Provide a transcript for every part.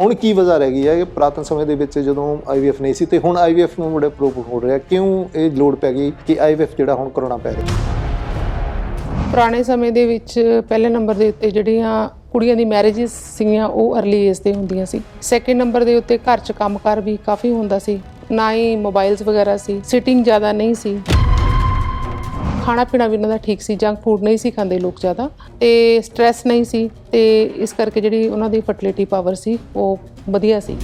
ਹੁਣ ਕੀ ਵਜ੍ਹਾ ਰਹਿ ਗਈ ਹੈ ਕਿ ਪ੍ਰਾਤਨ ਸਮੇਂ ਦੇ ਵਿੱਚ ਜਦੋਂ ਆਈਵੀਐਫ ਨਹੀਂ ਸੀ ਤੇ ਹੁਣ ਆਈਵੀਐਫ ਨੂੰ ਬੜਾ ਪ੍ਰੋਪ ਹੋ ਰਿਹਾ, ਕਿਉਂ ਇਹ ਲੋੜ ਪੈ ਗਈ ਕਿ ਆਈਵੀਐਫ ਜਿਹੜਾ ਹੁਣ ਕਰਾਉਣਾ ਪੈ ਰਿਹਾ? ਪੁਰਾਣੇ ਸਮੇਂ ਦੇ ਵਿੱਚ ਪਹਿਲੇ ਨੰਬਰ ਦੇ ਉੱਤੇ ਜਿਹੜੀਆਂ ਕੁੜੀਆਂ ਦੀ ਮੈਰਿਜਸ ਸੀਗੀਆਂ, ਉਹ अर्ਲੀ ਏਜ ਤੇ ਹੁੰਦੀਆਂ ਸੀ। ਸੈਕਿੰਡ ਨੰਬਰ ਦੇ ਉੱਤੇ ਘਰ 'ਚ ਕੰਮਕਾਰ ਵੀ ਕਾਫੀ ਹੁੰਦਾ ਸੀ। ਨਾ ਹੀ ਮੋਬਾਈਲਸ ਵਗੈਰਾ ਸੀ ਸਿਟਿੰਗ ਜ਼ਿਆਦਾ ਨਹੀਂ ਸੀ। ਖਾਣਾ ਪੀਣਾ ਵੀ ਉਹਨਾਂ ਦਾ ਠੀਕ ਸੀ ਜੰਕ ਫੂਡ ਨਹੀਂ ਸੀ ਖਾਂਦੇ ਲੋਕ ਜ਼ਿਆਦਾ ਤੇ ਸਟ੍ਰੈਸ ਨਹੀਂ ਸੀ ਤੇ ਇਸ ਕਰਕੇ ਜਿਹੜੀ ਉਹਨਾਂ ਦੀ ਫਰਟੀਲਿਟੀ ਪਾਵਰ ਸੀ ਉਹ ਵਧੀਆ ਸੀ।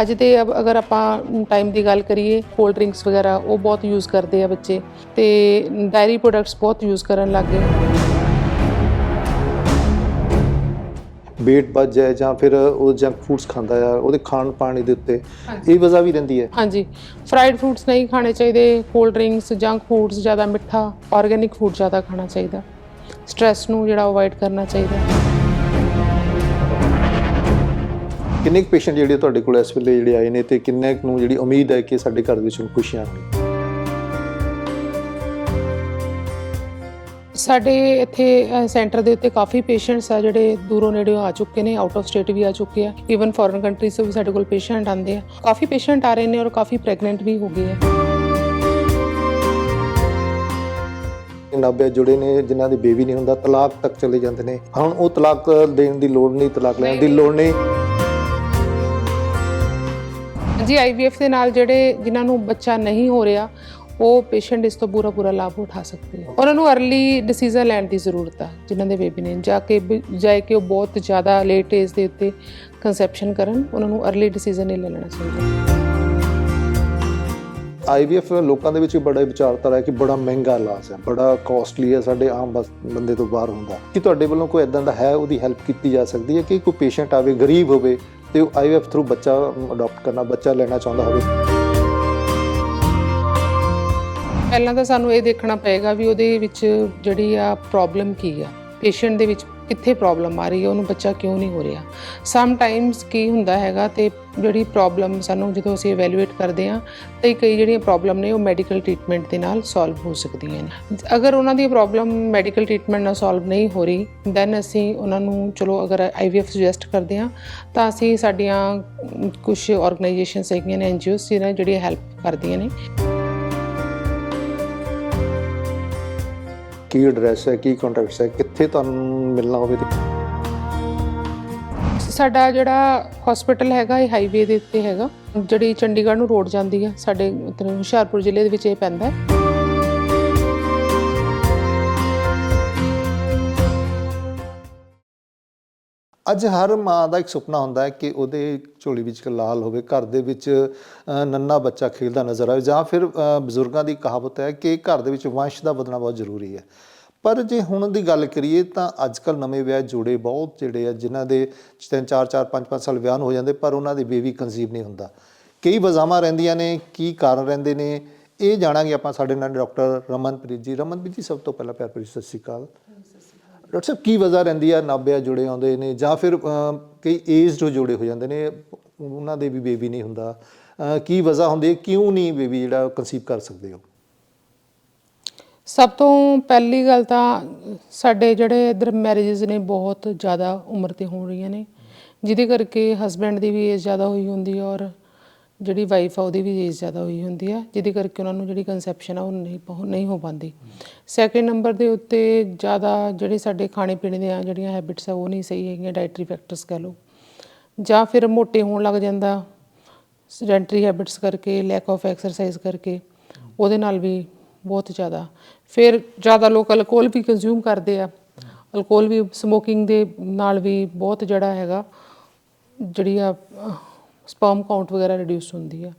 ਅੱਜ ਦੇ ਅਗਰ ਆਪਾਂ ਟਾਈਮ ਦੀ ਗੱਲ ਕਰੀਏ ਕੋਲਡ ਡਰਿੰਕਸ ਵਗੈਰਾ ਉਹ ਬਹੁਤ ਯੂਜ਼ ਕਰਦੇ ਆ ਬੱਚੇ ਤੇ ਡਾਇਰੀ ਪ੍ਰੋਡਕਟਸ ਬਹੁਤ ਯੂਜ਼ ਕਰਨ ਲੱਗ ਗਏ। Weight ਵੱਧ ਜਾਏ ਜਾਂ ਫਿਰ ਉਹ ਜੰਕ ਫੂਡਸ ਖਾਂਦਾ ਆ ਉਹਦੇ ਖਾਣ ਪਾਣੀ ਦੇ ਉੱਤੇ ਇਹ ਵਜ੍ਹਾ ਵੀ ਰਹਿੰਦੀ ਹੈ। ਹਾਂਜੀ ਫਰਾਈਡ ਫੂਡਸ ਨਹੀਂ ਖਾਣੇ ਚਾਹੀਦੇ ਕੋਲਡ ਡਰਿੰਕਸ ਜੰਕ ਫੂਡਸ ਜ਼ਿਆਦਾ ਮਿੱਠਾ ਆਰਗੇਨਿਕ ਫੂਡ ਜ਼ਿਆਦਾ ਖਾਣਾ ਚਾਹੀਦਾ। ਸਟ੍ਰੈਸ ਨੂੰ ਜਿਹੜਾ ਅਵੋਇਡ ਕਰਨਾ ਚਾਹੀਦਾ। ਕਿੰਨੇ ਪੇਸ਼ੈਂਟ ਜਿਹੜੇ ਤੁਹਾਡੇ ਕੋਲ ਇਸ ਵੇਲੇ ਜਿਹੜੇ ਆਏ ਨੇ ਤੇ ਕਿੰਨੇ ਨੂੰ ਜਿਹੜੀ ਉਮੀਦ ਹੈ ਕਿ ਸਾਡੇ ਘਰ ਵਿੱਚ ਹੁਣ ਖੁਸ਼ੀਆਂ ਆਉਣਗੀਆਂ? ਸਾਡੇ ਇੱਥੇ ਸੈਂਟਰ ਦੇ ਉੱਤੇ ਕਾਫੀ ਪੇਸ਼ੈਂਟਸ ਆ ਜਿਹੜੇ ਦੂਰੋਂ ਨੇੜਿਓਂ ਆ ਚੁੱਕੇ ਨੇ ਆਊਟ ਆਫ ਸਟੇਟ ਵੀ ਆ ਚੁੱਕੇ ਆ ਈਵਨ ਫੋਰਨ ਕੰਟਰੀਜ਼ ਤੋਂ ਵੀ ਸਾਡੇ ਕੋਲ ਪੇਸ਼ੈਂਟ ਆਉਂਦੇ ਆ। ਕਾਫੀ ਪੇਸ਼ੈਂਟ ਆ ਰਹੇ ਨੇ ਔਰ ਕਾਫੀ ਪ੍ਰੈਗਨੈਂਟ ਵੀ ਹੋ ਗਏ ਆ। ਨਾਬੇ ਜੁੜੇ ਨੇ ਜਿਨ੍ਹਾਂ ਦੇ ਬੇਬੀ ਨਹੀਂ ਹੁੰਦਾ ਤਲਾਕ ਤੱਕ ਚਲੇ ਜਾਂਦੇ ਨੇ। ਹੁਣ ਉਹ ਤਲਾਕ ਦੇਣ ਦੀ ਲੋੜ ਨਹੀਂ ਤਲਾਕ ਲੈਣ ਦੀ ਲੋੜ ਨਹੀਂ। ਜੀ ਆਈਵੀਐਫ ਦੇ ਨਾਲ ਜਿਹੜੇ ਜਿਨ੍ਹਾਂ ਨੂੰ ਬੱਚਾ ਨਹੀਂ ਹੋ ਰਿਹਾ ਉਹ ਪੇਸ਼ੈਂਟ ਇਸ ਤੋਂ ਪੂਰਾ ਪੂਰਾ ਲਾਭ ਉਠਾ ਸਕਦੇ ਆ। ਉਹਨਾਂ ਨੂੰ ਅਰਲੀ ਡਿਸੀਜਨ ਲੈਣ ਦੀ ਜ਼ਰੂਰਤ ਆ, ਜਿਨ੍ਹਾਂ ਦੇ ਬੇਬੀ ਨੇ। ਜਾ ਕੇ ਜਾਇ ਕੇ ਉਹ ਬਹੁਤ ਜ਼ਿਆਦਾ ਲੇਟ ਏਜ ਦੇ ਉੱਤੇ ਕਨਸੈਪਸ਼ਨ ਕਰਨ, ਉਹਨਾਂ ਨੂੰ ਅਰਲੀ ਡਿਸੀਜਨ ਨਹੀਂ ਲੈਣਾ ਚਾਹੀਦਾ। ਆਈਵੀਐਫ ਲੋਕਾਂ ਦੇ ਵਿੱਚ ਬੜਾ ਵਿਚਾਰਧਾਰਾ ਹੈ ਕਿ ਬੜਾ ਮਹਿੰਗਾ ਇਲਾਜ ਹੈ, ਬੜਾ ਕਾਸਟਲੀ ਹੈ, ਸਾਡੇ ਆਮ ਬੰਦੇ ਤੋਂ ਬਾਹਰ ਹੁੰਦਾ। ਕਿ ਤੁਹਾਡੇ ਵੱਲੋਂ ਕੋਈ ਇਦਾਂ ਦਾ ਹੈ, ਉਹਦੀ ਹੈਲਪ ਕੀਤੀ ਜਾ ਸਕਦੀ ਹੈ ਕਿ ਕੋਈ ਪੇਸ਼ੈਂਟ ਆਵੇ, ਗਰੀਬ ਹੋਵੇ ਤੇ ਆਈਵੀਐਫ ਥਰੂ ਬੱਚਾ ਅਡਾਪਟ ਕਰਨਾ, ਬੱਚਾ ਲੈਣਾ ਚਾਹੁੰਦਾ ਹੋਵੇ? ਪਹਿਲਾਂ ਤਾਂ ਸਾਨੂੰ ਇਹ ਦੇਖਣਾ ਪਏਗਾ ਵੀ ਉਹਦੇ ਵਿੱਚ ਜਿਹੜੀ ਆ ਪ੍ਰੋਬਲਮ ਕੀ ਆ। ਪੇਸ਼ੈਂਟ ਦੇ ਵਿੱਚ ਕਿੱਥੇ ਪ੍ਰੋਬਲਮ ਆ ਰਹੀ ਹੈ ਉਹਨੂੰ ਬੱਚਾ ਕਿਉਂ ਨਹੀਂ ਹੋ ਰਿਹਾ? ਸਮ ਟਾਈਮਸ ਕੀ ਹੁੰਦਾ ਹੈਗਾ ਤੇ ਜਿਹੜੀ ਪ੍ਰੋਬਲਮ ਸਾਨੂੰ ਜਦੋਂ ਅਸੀਂ ਇਵੈਲੂਏਟ ਕਰਦੇ ਆ ਤੇ ਕਈ ਜਿਹੜੀਆਂ ਪ੍ਰੋਬਲਮ ਨੇ ਉਹ ਮੈਡੀਕਲ ਟ੍ਰੀਟਮੈਂਟ ਦੇ ਨਾਲ ਸੋਲਵ ਹੋ ਸਕਦੀਆਂ ਨੇ। ਅਗਰ ਉਹਨਾਂ ਦੀ ਪ੍ਰੋਬਲਮ ਮੈਡੀਕਲ ਟ੍ਰੀਟਮੈਂਟ ਨਾਲ ਸੋਲਵ ਨਹੀਂ ਹੋ ਰਹੀ ਦੈਨ ਅਸੀਂ ਉਹਨਾਂ ਨੂੰ ਚਲੋ ਅਗਰ ਆਈਵੀਐਫ ਸੁਜੈਸਟ ਕਰਦੇ ਆ ਤਾਂ ਅਸੀਂ ਸਾਡੀਆਂ ਕੁਝ ਆਰਗੇਨਾਈਜੇਸ਼ਨਸ ਹੈਗੀਆਂ ਨੇ ਐਨਜੀਓਸ ਜਿਹਨਾਂ ਜਿਹੜੀਆਂ ਹੈਲਪ ਕਰਦੀਆਂ ਨੇ। ਕੀ ਐਡਰੈਸ ਹੈ, ਕੀ ਕੰਟੈਕਟਸ ਹੈ, ਕਿੱਥੇ ਤੁਹਾਨੂੰ ਮਿਲਣਾ ਹੋਵੇ ਸਾਡਾ ਜਿਹੜਾ ਹਸਪੀਟਲ ਹੈਗਾ, ਇਹ ਹਾਈਵੇ ਦੇ ਉੱਤੇ ਹੈਗਾ। ਜਿਹੜੀ ਚੰਡੀਗੜ੍ਹ ਨੂੰ ਰੋਡ ਜਾਂਦੀ ਹੈ, ਸਾਡੇ ਉੱਧਰ ਹੁਸ਼ਿਆਰਪੁਰ ਜ਼ਿਲ੍ਹੇ ਦੇ ਵਿੱਚ ਇਹ ਪੈਂਦਾ ਹੈ। ਅੱਜ ਹਰ ਮਾਂ ਦਾ ਇੱਕ ਸੁਪਨਾ ਹੁੰਦਾ ਹੈ ਕਿ ਉਹਦੇ ਝੋਲੀ ਵਿੱਚ ਲਾਲ ਹੋਵੇ, ਘਰ ਦੇ ਵਿੱਚ ਨੰਨਾ ਬੱਚਾ ਖੇਡਦਾ ਨਜ਼ਰ ਆਵੇ, ਜਾਂ ਫਿਰ ਬਜ਼ੁਰਗਾਂ ਦੀ ਕਹਾਵਤ ਹੈ ਕਿ ਘਰ ਦੇ ਵਿੱਚ ਵੰਸ਼ ਦਾ ਵਧਣਾ ਬਹੁਤ ਜ਼ਰੂਰੀ ਹੈ। ਪਰ ਜੇ ਹੁਣ ਦੀ ਗੱਲ ਕਰੀਏ ਤਾਂ ਅੱਜ ਕੱਲ ਨਵੇਂ ਵਿਆਹ ਜੋੜੇ ਬਹੁਤ ਜਿਹੜੇ ਆ, ਜਿਨ੍ਹਾਂ ਦੇ 3 4 4 5 5 ਸਾਲ ਵਿਆਹ ਨੂੰ ਹੋ ਜਾਂਦੇ, ਪਰ ਉਹਨਾਂ ਦੀ ਬੇਬੀ ਕਨਸੀਵ ਨਹੀਂ ਹੁੰਦਾ। ਕਈ ਵਜ਼ਾਵਾਂ ਰਹਿੰਦੀਆਂ ਨੇ, ਕੀ ਕਾਰਨ ਰਹਿੰਦੇ ਨੇ, ਇਹ ਜਾਣਾਂਗੇ ਆਪਾਂ ਸਾਡੇ ਨਾਲ ਡਾਕਟਰ ਰਮਨਪ੍ਰੀਤ ਜੀ। ਰਮਨਪ੍ਰੀਤ ਜੀ, ਸਭ ਤੋਂ ਪਹਿਲਾਂ ਪਿਆਰ ਭਰੀ ਸਤਿ ਸ਼੍ਰੀ ਅਕਾਲ। ਡਾਕਟਰ ਸਾਹਿਬ ਕੀ ਵਜ੍ਹਾ ਰਹਿੰਦੀ ਆ ਨਾਭਿਆ ਜੁੜੇ ਆਉਂਦੇ ਨੇ ਜਾਂ ਫਿਰ ਅਮ, ਕਈ ਏਜਡ ਜੁੜੇ ਹੋ ਜਾਂਦੇ ਨੇ ਉਹਨਾਂ ਦੇ ਵੀ ਬੇਬੀ ਨਹੀਂ ਹੁੰਦਾ। ਕੀ ਵਜ੍ਹਾ ਹੁੰਦੀ ਹੈ ਕਿਉਂ ਨਹੀਂ ਬੇਬੀ ਜਿਹੜਾ ਕਨਸੀਵ ਕਰ ਸਕਦੇ ਹੋ? ਸਭ ਤੋਂ ਪਹਿਲੀ ਗੱਲ ਤਾਂ ਸਾਡੇ ਜਿਹੜੇ ਇਧਰ ਮੈਰਿਜਸ ਨੇ ਬਹੁਤ ਜ਼ਿਆਦਾ ਉਮਰ ਤੇ ਹੋ ਰਹੀਆਂ ਨੇ ਜਿਹਦੇ ਕਰਕੇ ਹਸਬੈਂਡ ਦੀ ਵੀ ਏਜ ਜ਼ਿਆਦਾ ਹੋਈ ਹੁੰਦੀ ਹੈ ਔਰ ਜਿਹੜੀ ਵਾਈਫ ਆ, ਉਹਦੀ ਵੀ ਏਜ ਜ਼ਿਆਦਾ ਹੋਈ ਹੁੰਦੀ ਆ, ਜਿਹਦੇ ਕਰਕੇ ਉਹਨਾਂ ਨੂੰ ਜਿਹੜੀ ਕਨਸੈਪਸ਼ਨ ਆ, ਉਹ ਨਹੀਂ ਪਹੁੰ, ਨਹੀਂ ਹੋ ਪਾਉਂਦੀ। ਸੈਕਿੰਡ ਨੰਬਰ ਦੇ ਉੱਤੇ ਜ਼ਿਆਦਾ ਜਿਹੜੇ ਸਾਡੇ ਖਾਣੇ ਪੀਣੇ ਦੀਆਂ ਜਿਹੜੀਆਂ ਹੈਬਿਟਸ ਆ, ਉਹ ਨਹੀਂ ਸਹੀ ਹੈਗੀਆਂ ਡਾਈਟਰੀ ਫੈਕਟਰਸ ਕਹਿ ਲਓ। ਜਾਂ ਫਿਰ ਮੋਟੇ ਹੋਣ ਲੱਗ ਜਾਂਦਾ ਸੈਡੈਂਟਰੀ ਹੈਬਿਟਸ ਕਰਕੇ ਲੈਕ ਆਫ ਐਕਸਰਸਾਈਜ਼ ਕਰਕੇ, ਉਹਦੇ ਨਾਲ ਵੀ ਬਹੁਤ ਜ਼ਿਆਦਾ। ਫਿਰ ਜ਼ਿਆਦਾ ਲੋਕ ਅਲਕੋਹਲ ਵੀ ਕੰਜ਼ਿਊਮ ਕਰਦੇ ਆ। ਅਲਕੋਹਲ ਵੀ ਸਮੋਕਿੰਗ ਦੇ ਨਾਲ ਵੀ ਬਹੁਤ ਜਿਹੜਾ ਹੈਗਾ, ਜਿਹੜੀ ਆ ਸਪਰਮ ਕਾਊਂਟ ਵਗੈਰਾ ਰਿਡਿਊਸ ਹੁੰਦੀ ਆ।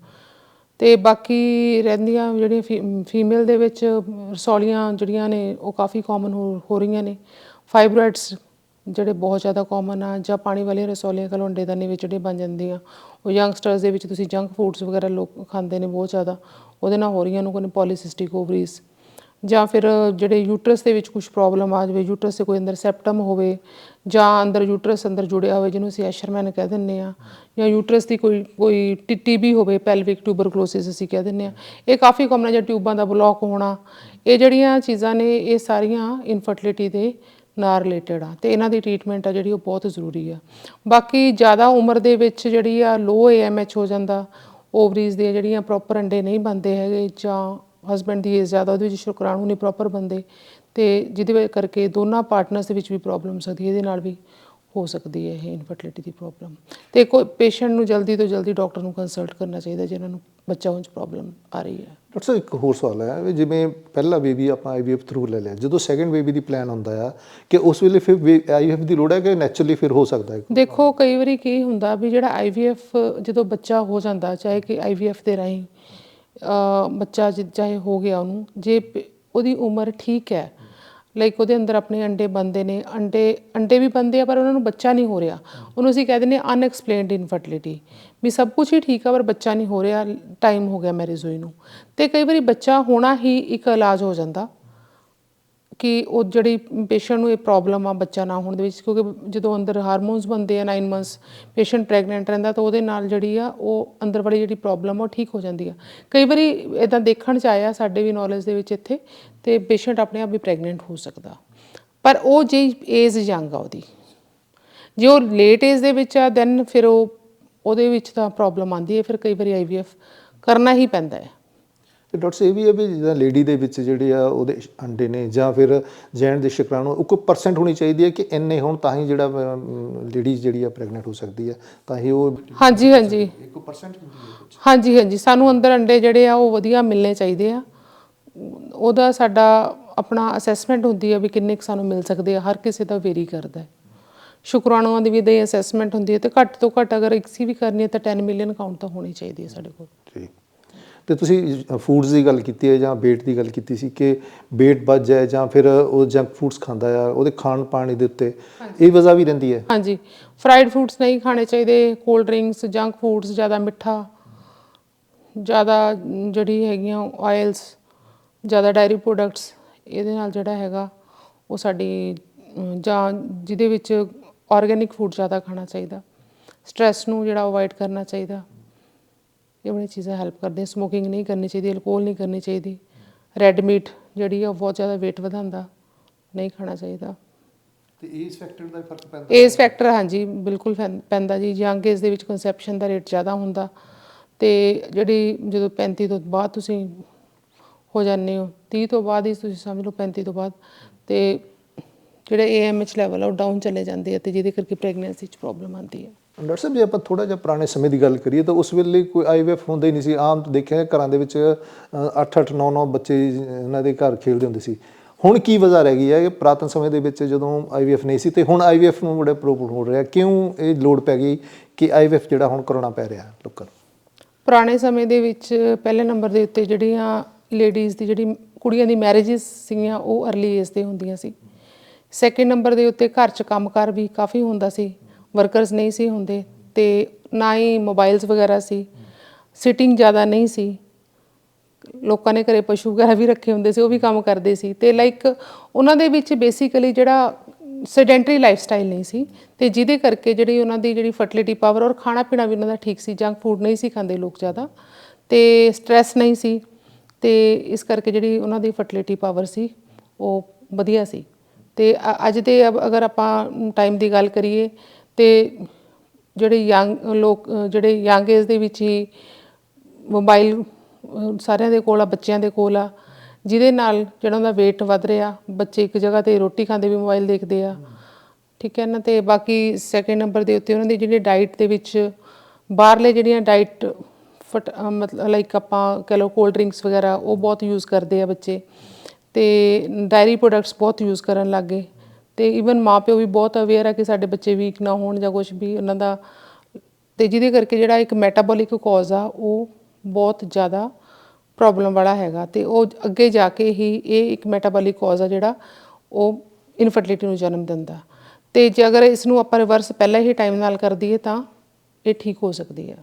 ਤੇ ਬਾਕੀ ਰਹਿੰਦੀਆਂ ਜਿਹੜੀਆਂ ਫੀਮੇਲ ਦੇ ਵਿੱਚ ਰਸੌਲੀਆਂ ਜਿਹੜੀਆਂ ਨੇ, ਉਹ ਕਾਫੀ ਕਾਮਨ ਹੋ ਰਹੀਆਂ ਨੇ। ਫਾਈਬਰੋਇਡਸ ਜਿਹੜੇ ਬਹੁਤ ਜ਼ਿਆਦਾ ਕਾਮਨ ਆ, ਜਾਂ ਪਾਣੀ ਵਾਲੀਆਂ ਰਸੌਲੀਆਂ ਕਲੋਂਡੇ ਦਾਨੇ ਵਿੱਚ ਜਿਹੜੇ ਬਣ ਜਾਂਦੀਆਂ। ਉਹ ਯੰਗਸਟਰਸ ਦੇ ਵਿੱਚ ਤੁਸੀਂ ਜੰਕ ਫੂਡਸ ਵਗੈਰਾ ਲੋਕ ਖਾਂਦੇ ਨੇ ਬਹੁਤ ਜ਼ਿਆਦਾ। ਉਹਦੇ ਨਾਲ ਹੋ ਰਹੀਆਂ ਨੂੰ ਕੋਈ ਪੋਲੀਸਿਸਟਿਕ ਓਵਰੀਜ਼ ਜਾਂ ਫਿਰ ਜਿਹੜੇ ਯੂਟਰਸ ਦੇ ਵਿੱਚ ਕੁਝ ਪ੍ਰੋਬਲਮ ਆ ਜਾਵੇ ਯੂਟਰਸ ਦੇ ਕੋਈ ਅੰਦਰ ਸੈਪਟਮ ਹੋਵੇ ਜਾਂ ਅੰਦਰ ਯੂਟਰਸ ਅੰਦਰ ਜੁੜਿਆ ਹੋਵੇ, ਜਿਹਨੂੰ ਅਸੀਂ ਐਸ਼ਰਮੈਨ ਕਹਿ ਦਿੰਨੇ ਆ ਜਾਂ ਯੂਟਰਸ ਦੀ ਕੋਈ ਕੋਈ ਟਿੱਟੀ ਟੀਬੀ ਹੋਵੇ ਪੈਲਵਿਕ ਟਿਊਬਰਕਲੋਸਿਸ ਅਸੀਂ ਕਹਿ ਦਿੰਨੇ ਆ ਇਹ ਕਾਫੀ ਕਾਮਨ ਹੈ ਜਾਂ ਟਿਊਬਾਂ ਦਾ ਬਲੌਕ ਹੋਣਾ। ਇਹ ਜਿਹੜੀਆਂ ਚੀਜ਼ਾਂ ਨੇ, ਇਹ ਸਾਰੀਆਂ ਇਨਫਰਟਿਲਿਟੀ ਦੇ ਨਾਲ ਰਿਲੇਟਡ ਆ ਤੇ ਇਹਨਾਂ ਦੀ ਟ੍ਰੀਟਮੈਂਟ ਆ ਜਿਹੜੀ ਉਹ ਬਹੁਤ ਜ਼ਰੂਰੀ ਆ। ਬਾਕੀ ਜ਼ਿਆਦਾ ਉਮਰ ਦੇ ਵਿੱਚ ਜਿਹੜੀ ਆ ਲੋ ਏਐਮਐਚ ਹੋ ਜਾਂਦਾ ਓਵਰੀਜ਼ ਦੀਆਂ ਜਿਹੜੀਆਂ ਪ੍ਰੋਪਰ ਅੰਡੇ ਨਹੀਂ ਬਣਦੇ ਹੈਗੇ ਜਾਂ ਹਸਬੈਂਡ ਦੀ ਏਜ ਜ਼ਿਆਦਾ ਉਹਦੇ ਵਿੱਚ ਸ਼ੁਕਰਾਣੂ ਨਹੀਂ ਪ੍ਰੋਪਰ ਬਣਦੇ ਤੇ ਜਿਹਦੇ ਵਜ੍ਹਾ ਕਰਕੇ ਦੋਨਾਂ ਪਾਰਟਨਰਸ ਦੇ ਵਿੱਚ ਵੀ ਪ੍ਰੋਬਲਮ ਸਕਦੀ ਹੈ ਇਹਦੇ ਨਾਲ ਵੀ ਹੋ ਸਕਦੀ ਹੈ ਇਹ ਇਨਫਰਟੀਲਿਟੀ ਦੀ ਪ੍ਰੋਬਲਮ ਤੇ ਕੋਈ ਪੇਸ਼ੈਂਟ ਨੂੰ ਜਲਦੀ ਤੋਂ ਜਲਦੀ ਡਾਕਟਰ ਨੂੰ ਕੰਸਲਟ ਕਰਨਾ ਚਾਹੀਦਾ ਜਿਹਨਾਂ ਨੂੰ ਬੱਚਾ ਹੋਣ 'ਚ ਪ੍ਰੋਬਲਮ ਆ ਰਹੀ ਹੈ। ਡਾਕਟਰ ਸਾਹਿਬ ਇੱਕ ਹੋਰ ਸਵਾਲ ਹੈ ਵੀ ਜਿਵੇਂ ਪਹਿਲਾ ਬੇਬੀ ਆਪਾਂ ਆਈਵੀਐਫ ਥਰੂ ਲੈ ਲਿਆ ਜਦੋਂ ਸੈਕੰਡ ਬੇਬੀ ਦੀ ਪਲਾਨ ਹੁੰਦਾ ਆ ਕਿ ਉਸ ਵੇਲੇ ਫਿਰ ਆਈਵੀਐਫ ਦੀ ਲੋੜ ਹੈ ਕਿ ਨੈਚੁਰਲੀ ਫਿਰ ਹੋ ਸਕਦਾ ਹੈ? ਦੇਖੋ ਕਈ ਵਾਰੀ ਕੀ ਹੁੰਦਾ ਵੀ ਜਿਹੜਾ ਆਈਵੀਐਫ ਜਦੋਂ ਬੱਚਾ ਹੋ ਜਾਂਦਾ ਚਾਹੇ ਕਿ ਆਈਵੀਐਫ ਦੇ ਰਾਹੀਂ ਬੱਚਾ ਜਿ- ਚਾਹੇ ਹੋ ਗਿਆ ਉਹਨੂੰ, ਜੇ ਉਹਦੀ ਉਮਰ ਠੀਕ ਹੈ ਲਾਈਕ ਉਹਦੇ ਅੰਦਰ ਆਪਣੇ ਅੰਡੇ ਬੰਦੇ ਨੇ, ਅੰਡੇ ਅੰਡੇ ਵੀ ਬੰਦੇ ਆ, ਪਰ ਉਹਨਾਂ ਨੂੰ ਬੱਚਾ ਨਹੀਂ ਹੋ ਰਿਹਾ। ਉਹਨੂੰ ਅਸੀਂ ਕਹਿ ਦਿੰਦੇ ਅਨਐਕਸਪਲੇਨਡ ਇਨਫਰਟਿਲਿਟੀ ਵੀ ਸਭ ਕੁਝ ਹੀ ਠੀਕ ਆ, ਪਰ ਬੱਚਾ ਨਹੀਂ ਹੋ ਰਿਹਾ ਟਾਈਮ ਹੋ ਗਿਆ ਮੈਰਿਜ ਹੋਈ ਨੂੰ। ਤੇ ਕਈ ਵਾਰੀ ਬੱਚਾ ਹੋਣਾ ਹੀ ਇੱਕ ਇਲਾਜ ਹੋ ਜਾਂਦਾ। ਕਿ ਉਹ ਜਿਹੜੀ ਪੇਸ਼ੈਂਟ ਨੂੰ ਇਹ ਪ੍ਰੋਬਲਮ ਆ ਬੱਚਾ ਨਾ ਹੋਣ ਦੇ ਵਿੱਚ, ਕਿਉਂਕਿ ਜਦੋਂ ਅੰਦਰ ਹਾਰਮੋਨਸ ਬਣਦੇ ਆ 9 ਮੰਥਸ ਪੇਸ਼ੈਂਟ ਪ੍ਰੈਗਨੈਂਟ ਰਹਿੰਦਾ ਤਾਂ ਉਹਦੇ ਨਾਲ ਜਿਹੜੀ ਆ ਉਹ ਅੰਦਰ ਵਾਲੀ ਜਿਹੜੀ ਪ੍ਰੋਬਲਮ ਆ ਉਹ ਠੀਕ ਹੋ ਜਾਂਦੀ ਆ। ਕਈ ਵਾਰੀ ਇਦਾਂ ਦੇਖਣ ਚ ਆਇਆ ਸਾਡੇ ਵੀ ਨੌਲੇਜ ਦੇ ਵਿੱਚ ਇੱਥੇ, ਤੇ ਪੇਸ਼ੈਂਟ ਆਪਣੇ ਆਪ ਵੀ ਪ੍ਰੈਗਨੈਂਟ ਹੋ ਸਕਦਾ। ਪਰ ਉਹ ਜੇ ਏਜ ਯੰਗ ਆ ਉਹਦੀ, ਜੇ ਉਹ ਲੇਟ ਏਜ ਦੇ ਵਿੱਚ ਆ ਦੈਨ ਫਿਰ ਉਹ ਉਹਦੇ ਵਿੱਚ ਤਾਂ ਪ੍ਰੋਬਲਮ ਆਉਂਦੀ ਹੈ ਫਿਰ ਕਈ ਵਾਰੀ ਆਈਵੀਐਫ ਕਰਨਾ ਹੀ ਪੈਂਦਾ ਹੈ। ਤੇ ਡਾਕਟਰ ਸਾਹਿਬ ਇਹ ਵੀ ਹੈ ਵੀ ਜਿੱਦਾਂ ਲੇਡੀ ਦੇ ਵਿੱਚ ਜਿਹੜੇ ਆ ਉਹਦੇ ਅੰਡੇ ਨੇ ਜਾਂ ਫਿਰ ਜੈਨ ਦੇ ਸ਼ੁਕਰਾਣੂ ਉਹ ਕੋਈ ਪਰਸੈਂਟ ਹੋਣੀ ਚਾਹੀਦੀ ਹੈ ਕਿ ਇੰਨੇ ਹੋਣ ਤਾਂ ਹੀ ਜਿਹੜਾ ਲੇਡੀ ਜਿਹੜੀ ਆ ਪ੍ਰੈਗਨੈਂਟ ਹੋ ਸਕਦੀ ਹੈ ਤਾਂ ਹੀ ਉਹ ਹਾਂਜੀ ਹਾਂਜੀ। ਇੱਕ ਪਰਸੈਂਟ ਹੁੰਦੀ ਹੈ ਹਾਂਜੀ ਹਾਂਜੀ। ਸਾਨੂੰ ਅੰਦਰ ਅੰਡੇ ਜਿਹੜੇ ਆ ਉਹ ਵਧੀਆ ਮਿਲਣੇ ਚਾਹੀਦੇ ਆ। ਉਹਦਾ ਸਾਡਾ ਆਪਣਾ ਅਸੈਸਮੈਂਟ ਹੁੰਦੀ ਆ ਵੀ ਕਿੰਨੇ ਕੁ ਸਾਨੂੰ ਮਿਲ ਸਕਦੇ ਆ। ਹਰ ਕਿਸੇ ਦਾ ਵੇਰੀ ਕਰਦਾ ਹੈ। ਸ਼ੁਕਰਾਣੂਆਂ ਦੀ ਵੀ ਦੇ ਅਸੈਸਮੈਂਟ ਹੁੰਦੀ ਹੈ ਤੇ ਘੱਟ ਤੋਂ ਘੱਟ ਅਗਰ ਇੱਕ ਸੀ ਵੀ ਕਰਨੀ ਹੈ ਤਾਂ 10 ਮਿਲੀਅਨ ਕਾਊਂਟ ਤਾਂ ਹੋਣੀ ਚਾਹੀਦੀ ਹੈ ਸਾਡੇ ਕੋਲ। ਠੀਕ। ਤੇ ਤੁਸੀਂ ਫੂਡਸ ਦੀ ਗੱਲ ਕੀਤੀ ਹੈ ਜਾਂ weight ਦੀ ਗੱਲ ਕੀਤੀ ਸੀ ਕਿ weight ਵੱਧ ਜਾਏ ਜਾਂ ਫਿਰ ਉਹ ਜੰਕ ਫੂਡਸ ਖਾਂਦਾ ਆ ਉਹਦੇ ਖਾਣ ਪਾਣੀ ਦੇ ਉੱਤੇ ਇਹ ਵਜ੍ਹਾ ਵੀ ਰਹਿੰਦੀ ਹੈ? ਹਾਂਜੀ। ਫਰਾਈਡ ਫੂਡਸ ਨਹੀਂ ਖਾਣੇ ਚਾਹੀਦੇ ਕੋਲਡ ਡਰਿੰਕਸ ਜੰਕ ਫੂਡਸ ਜ਼ਿਆਦਾ ਮਿੱਠਾ ਜ਼ਿਆਦਾ ਜਿਹੜੀ ਹੈਗੀਆਂ ਆਇਲਸ ਜ਼ਿਆਦਾ ਡਾਇਰੀ ਪ੍ਰੋਡਕਟਸ ਇਹਦੇ ਨਾਲ ਜਿਹੜਾ ਹੈਗਾ ਉਹ ਸਾਡੀ ਜਾਂ ਜਿਹਦੇ ਵਿੱਚ ਆਰਗੇਨਿਕ ਫੂਡ ਜ਼ਿਆਦਾ ਖਾਣਾ ਚਾਹੀਦਾ। ਸਟ੍ਰੈਸ ਨੂੰ ਜਿਹੜਾ ਅਵੋਇਡ ਕਰਨਾ ਚਾਹੀਦਾ। ਇਹ ਬੜੀ ਚੀਜ਼ਾਂ ਹੈਲਪ ਕਰਦੀਆਂ। ਸਮੋਕਿੰਗ ਨਹੀਂ ਕਰਨੀ ਚਾਹੀਦੀ ਅਲਕੋਹਲ ਨਹੀਂ ਕਰਨੀ ਚਾਹੀਦੀ। ਰੈੱਡ ਮੀਟ ਜਿਹੜੀ ਆ ਉਹ ਬਹੁਤ ਜ਼ਿਆਦਾ weight ਵਧਾਉਂਦਾ। ਨਹੀਂ ਖਾਣਾ ਚਾਹੀਦਾ। ਤੇ ਏਜ ਫੈਕਟਰ ਦਾ ਫ਼ਰਕ ਪੈਂਦਾ? ਏਜ ਫੈਕਟਰ ਹਾਂਜੀ ਬਿਲਕੁਲ ਪੈਂਦਾ ਜੀ। ਯੰਗ ਏਜ ਦੇ ਵਿੱਚ ਕਨਸੈਪਸ਼ਨ ਦਾ ਰੇਟ ਜ਼ਿਆਦਾ ਹੁੰਦਾ। ਤੇ ਜਿਹੜੀ ਜਦੋਂ 35 ਤੋਂ ਬਾਅਦ ਤੁਸੀਂ ਹੋ ਜਾਂਦੇ ਹੋ 30 ਤੋਂ ਬਾਅਦ ਹੀ ਤੁਸੀਂ ਸਮਝ ਲਓ 35 ਤੋਂ ਬਾਅਦ ਤੇ ਜਿਹੜੇ ਏਐਮਐਚ ਲੈਵਲ ਆ ਉਹ ਡਾਊਨ ਚਲੇ ਜਾਂਦੇ ਆ ਤੇ ਜਿਹਦੇ ਕਰਕੇ ਪ੍ਰੈਗਨੈਂਸੀ 'ਚ ਪ੍ਰੋਬਲਮ ਆਉਂਦੀ ਹੈ ਡਾਕਟਰ ਸਾਹਿਬ, ਜੇ ਆਪਾਂ ਥੋੜਾ ਜਿਹਾ ਪੁਰਾਣੇ ਸਮੇਂ ਦੀ ਗੱਲ ਕਰੀਏ ਤਾਂ ਉਸ ਵੇਲੇ ਕੋਈ ਆਈਵੀਐਫ ਹੁੰਦਾ ਹੀ ਨਹੀਂ ਸੀ। ਆਮ ਦੇਖਿਆ ਘਰਾਂ ਦੇ ਵਿੱਚ 8-8 9-9 ਬੱਚੇ ਇਹਨਾਂ ਦੇ ਘਰ ਖੇਡਦੇ ਹੁੰਦੇ ਸੀ। ਹੁਣ ਕੀ ਵਜ੍ਹਾ ਰਹਿ ਗਈ ਹੈ ਕਿ ਪੁਰਾਤਨ ਸਮੇਂ ਦੇ ਵਿੱਚ ਜਦੋਂ ਆਈਵੀਐਫ ਨਹੀਂ ਸੀ ਤੇ ਹੁਣ ਆਈਵੀਐਫ ਨੂੰ ਬੜੇ ਪ੍ਰੋਬਲਮ ਹੋ ਰਿਹਾ। ਕਿਉਂ ਇਹ ਲੋੜ ਪੈ ਗਈ ਕਿ ਆਈਵੀਐਫ ਜਿਹੜਾ ਹੁਣ ਕਰਾਉਣਾ ਪੈ ਰਿਹਾ ਲੋਕਾਂ ਨੂੰ? ਪੁਰਾਣੇ ਸਮੇਂ ਦੇ ਵਿੱਚ ਪਹਿਲੇ ਨੰਬਰ ਦੇ ਉੱਤੇ ਜਿਹੜੀਆਂ ਲੇਡੀਜ਼ ਦੀ ਜਿਹੜੀ ਕੁੜੀਆਂ ਦੀ ਮੈਰਿਜਸ ਸੀਗੀਆਂ, ਉਹ ਅਰਲੀ ਏਜ ਤੇ ਹੁੰਦੀਆਂ ਸੀ। ਸੈਕਿੰਡ ਨੰਬਰ ਦੇ ਉੱਤੇ ਘਰ 'ਚ ਕੰਮਕਾਰ ਵੀ ਕਾਫੀ ਹੁੰਦਾ ਸੀ। ਵਰਕਰਸ ਨਹੀਂ ਸੀ ਹੁੰਦੇ ਤੇ ਨਾ ਹੀ ਮੋਬਾਈਲਸ ਵਗੈਰਾ ਸੀ ਸਿਟਿੰਗ ਜ਼ਿਆਦਾ ਨਹੀਂ ਸੀ। ਲੋਕਾਂ ਨੇ ਘਰੇ ਪਸ਼ੂ ਵਗੈਰਾ ਵੀ ਰੱਖੇ ਹੁੰਦੇ ਸੀ, ਉਹ ਵੀ ਕੰਮ ਕਰਦੇ ਸੀ ਤੇ ਲਾਈਕ ਉਹਨਾਂ ਦੇ ਵਿੱਚ ਬੇਸਿਕਲੀ ਜਿਹੜਾ ਸੈਡੈਂਟਰੀ ਲਾਈਫਸਟਾਈਲ ਨਹੀਂ ਸੀ ਤੇ ਜਿਹਦੇ ਕਰਕੇ ਜਿਹੜੀ ਉਹਨਾਂ ਦੀ ਜਿਹੜੀ ਫਰਟੀਲਿਟੀ ਪਾਵਰ ਔਰ ਖਾਣਾ ਪੀਣਾ ਵੀ ਉਹਨਾਂ ਦਾ ਠੀਕ ਸੀ ਜੰਕ ਫੂਡ ਨਹੀਂ ਸੀ ਖਾਂਦੇ ਲੋਕ ਜ਼ਿਆਦਾ ਤੇ ਸਟ੍ਰੈਸ ਨਹੀਂ ਸੀ ਤੇ ਇਸ ਕਰਕੇ ਜਿਹੜੀ ਉਹਨਾਂ ਦੀ ਫਰਟੀਲਿਟੀ ਪਾਵਰ ਸੀ, ਉਹ ਵਧੀਆ ਸੀ। ਤੇ ਅ- ਅੱਜ ਦੇ ਅਬ- ਅਗਰ ਆਪਾਂ ਟਾਈਮ ਦੀ ਗੱਲ ਕਰੀਏ ਤੇ ਜਿਹੜੇ ਯੰਗ ਲੋਕ, ਜਿਹੜੇ ਯੰਗ ਏਜ ਦੇ ਵਿੱਚ ਹੀ ਮੋਬਾਈਲ ਸਾਰਿਆਂ ਦੇ ਕੋਲ ਆ, ਬੱਚਿਆਂ ਦੇ ਕੋਲ ਆ, ਜਿਹਦੇ ਨਾਲ ਜਿਹੜਾ ਉਹਦਾ weight ਵੱਧ ਰਿਹਾ, ਬੱਚੇ ਇੱਕ ਜਗ੍ਹਾ ਤੇ ਰੋਟੀ ਖਾਂਦੇ ਵੀ ਮੋਬਾਈਲ ਦੇਖਦੇ ਆ। ਠੀਕ ਹੈ ਨਾ? ਤੇ ਬਾਕੀ ਸੈਕਿੰਡ ਨੰਬਰ ਦੇ ਉੱਤੇ ਉਹਨਾਂ ਦੀ ਜਿਹੜੀ ਡਾਈਟ ਦੇ ਵਿੱਚ ਬਾਹਰਲੇ ਜਿਹੜੀਆਂ ਡਾਈਟ ਫਟ, ਅਹ ਮਤਲਬ ਲਾਈਕ ਆਪਾਂ ਕਹ ਲਓ ਕੋਲਡ ਡਰਿੰਕਸ ਵਗੈਰਾ, ਉਹ ਬਹੁਤ ਯੂਜ਼ ਕਰਦੇ ਆ ਬੱਚੇ। ਤੇ ਡਾਇਰੀ ਪ੍ਰੋਡਕਟਸ ਬਹੁਤ ਯੂਜ਼ ਕਰਨ ਲੱਗ ਗਏ। ਤੇ ਇਵਨ ਮਾਪਿਓ ਵੀ ਬਹੁਤ ਅਵੇਅਰ ਆ ਕਿ ਸਾਡੇ ਬੱਚੇ ਵੀਕ ਨਾ ਹੋਣ ਜਾਂ ਕੁਝ ਵੀ ਉਹਨਾਂ ਦਾ, ਤੇ ਜਿਹਦੇ ਕਰਕੇ ਜਿਹੜਾ ਇੱਕ ਮੈਟਾਬੋਲਿਕ ਕਾਜ਼ ਆ, ਉਹ ਬਹੁਤ ਜ਼ਿਆਦਾ ਪ੍ਰੋਬਲਮ ਵਾਲਾ ਹੈਗਾ। ਤੇ ਉਹ ਅੱਗੇ ਜਾ ਕੇ ਹੀ ਇਹ ਇੱਕ ਮੈਟਾਬੋਲਿਕ ਕਾਜ਼ ਆ ਜਿਹੜਾ ਉਹ ਇਨਫਰਟਿਲਿਟੀ ਨੂੰ ਜਨਮ ਦਿੰਦਾ। ਤੇ ਜੇ ਅਗਰ ਇਸ ਨੂੰ ਆਪਾਂ ਰਿਵਰਸ ਪਹਿਲਾਂ ਹੀ ਟਾਈਮ ਨਾਲ ਕਰ ਦਈਏ ਤਾਂ ਇਹ ਠੀਕ ਹੋ ਸਕਦੀ ਹੈ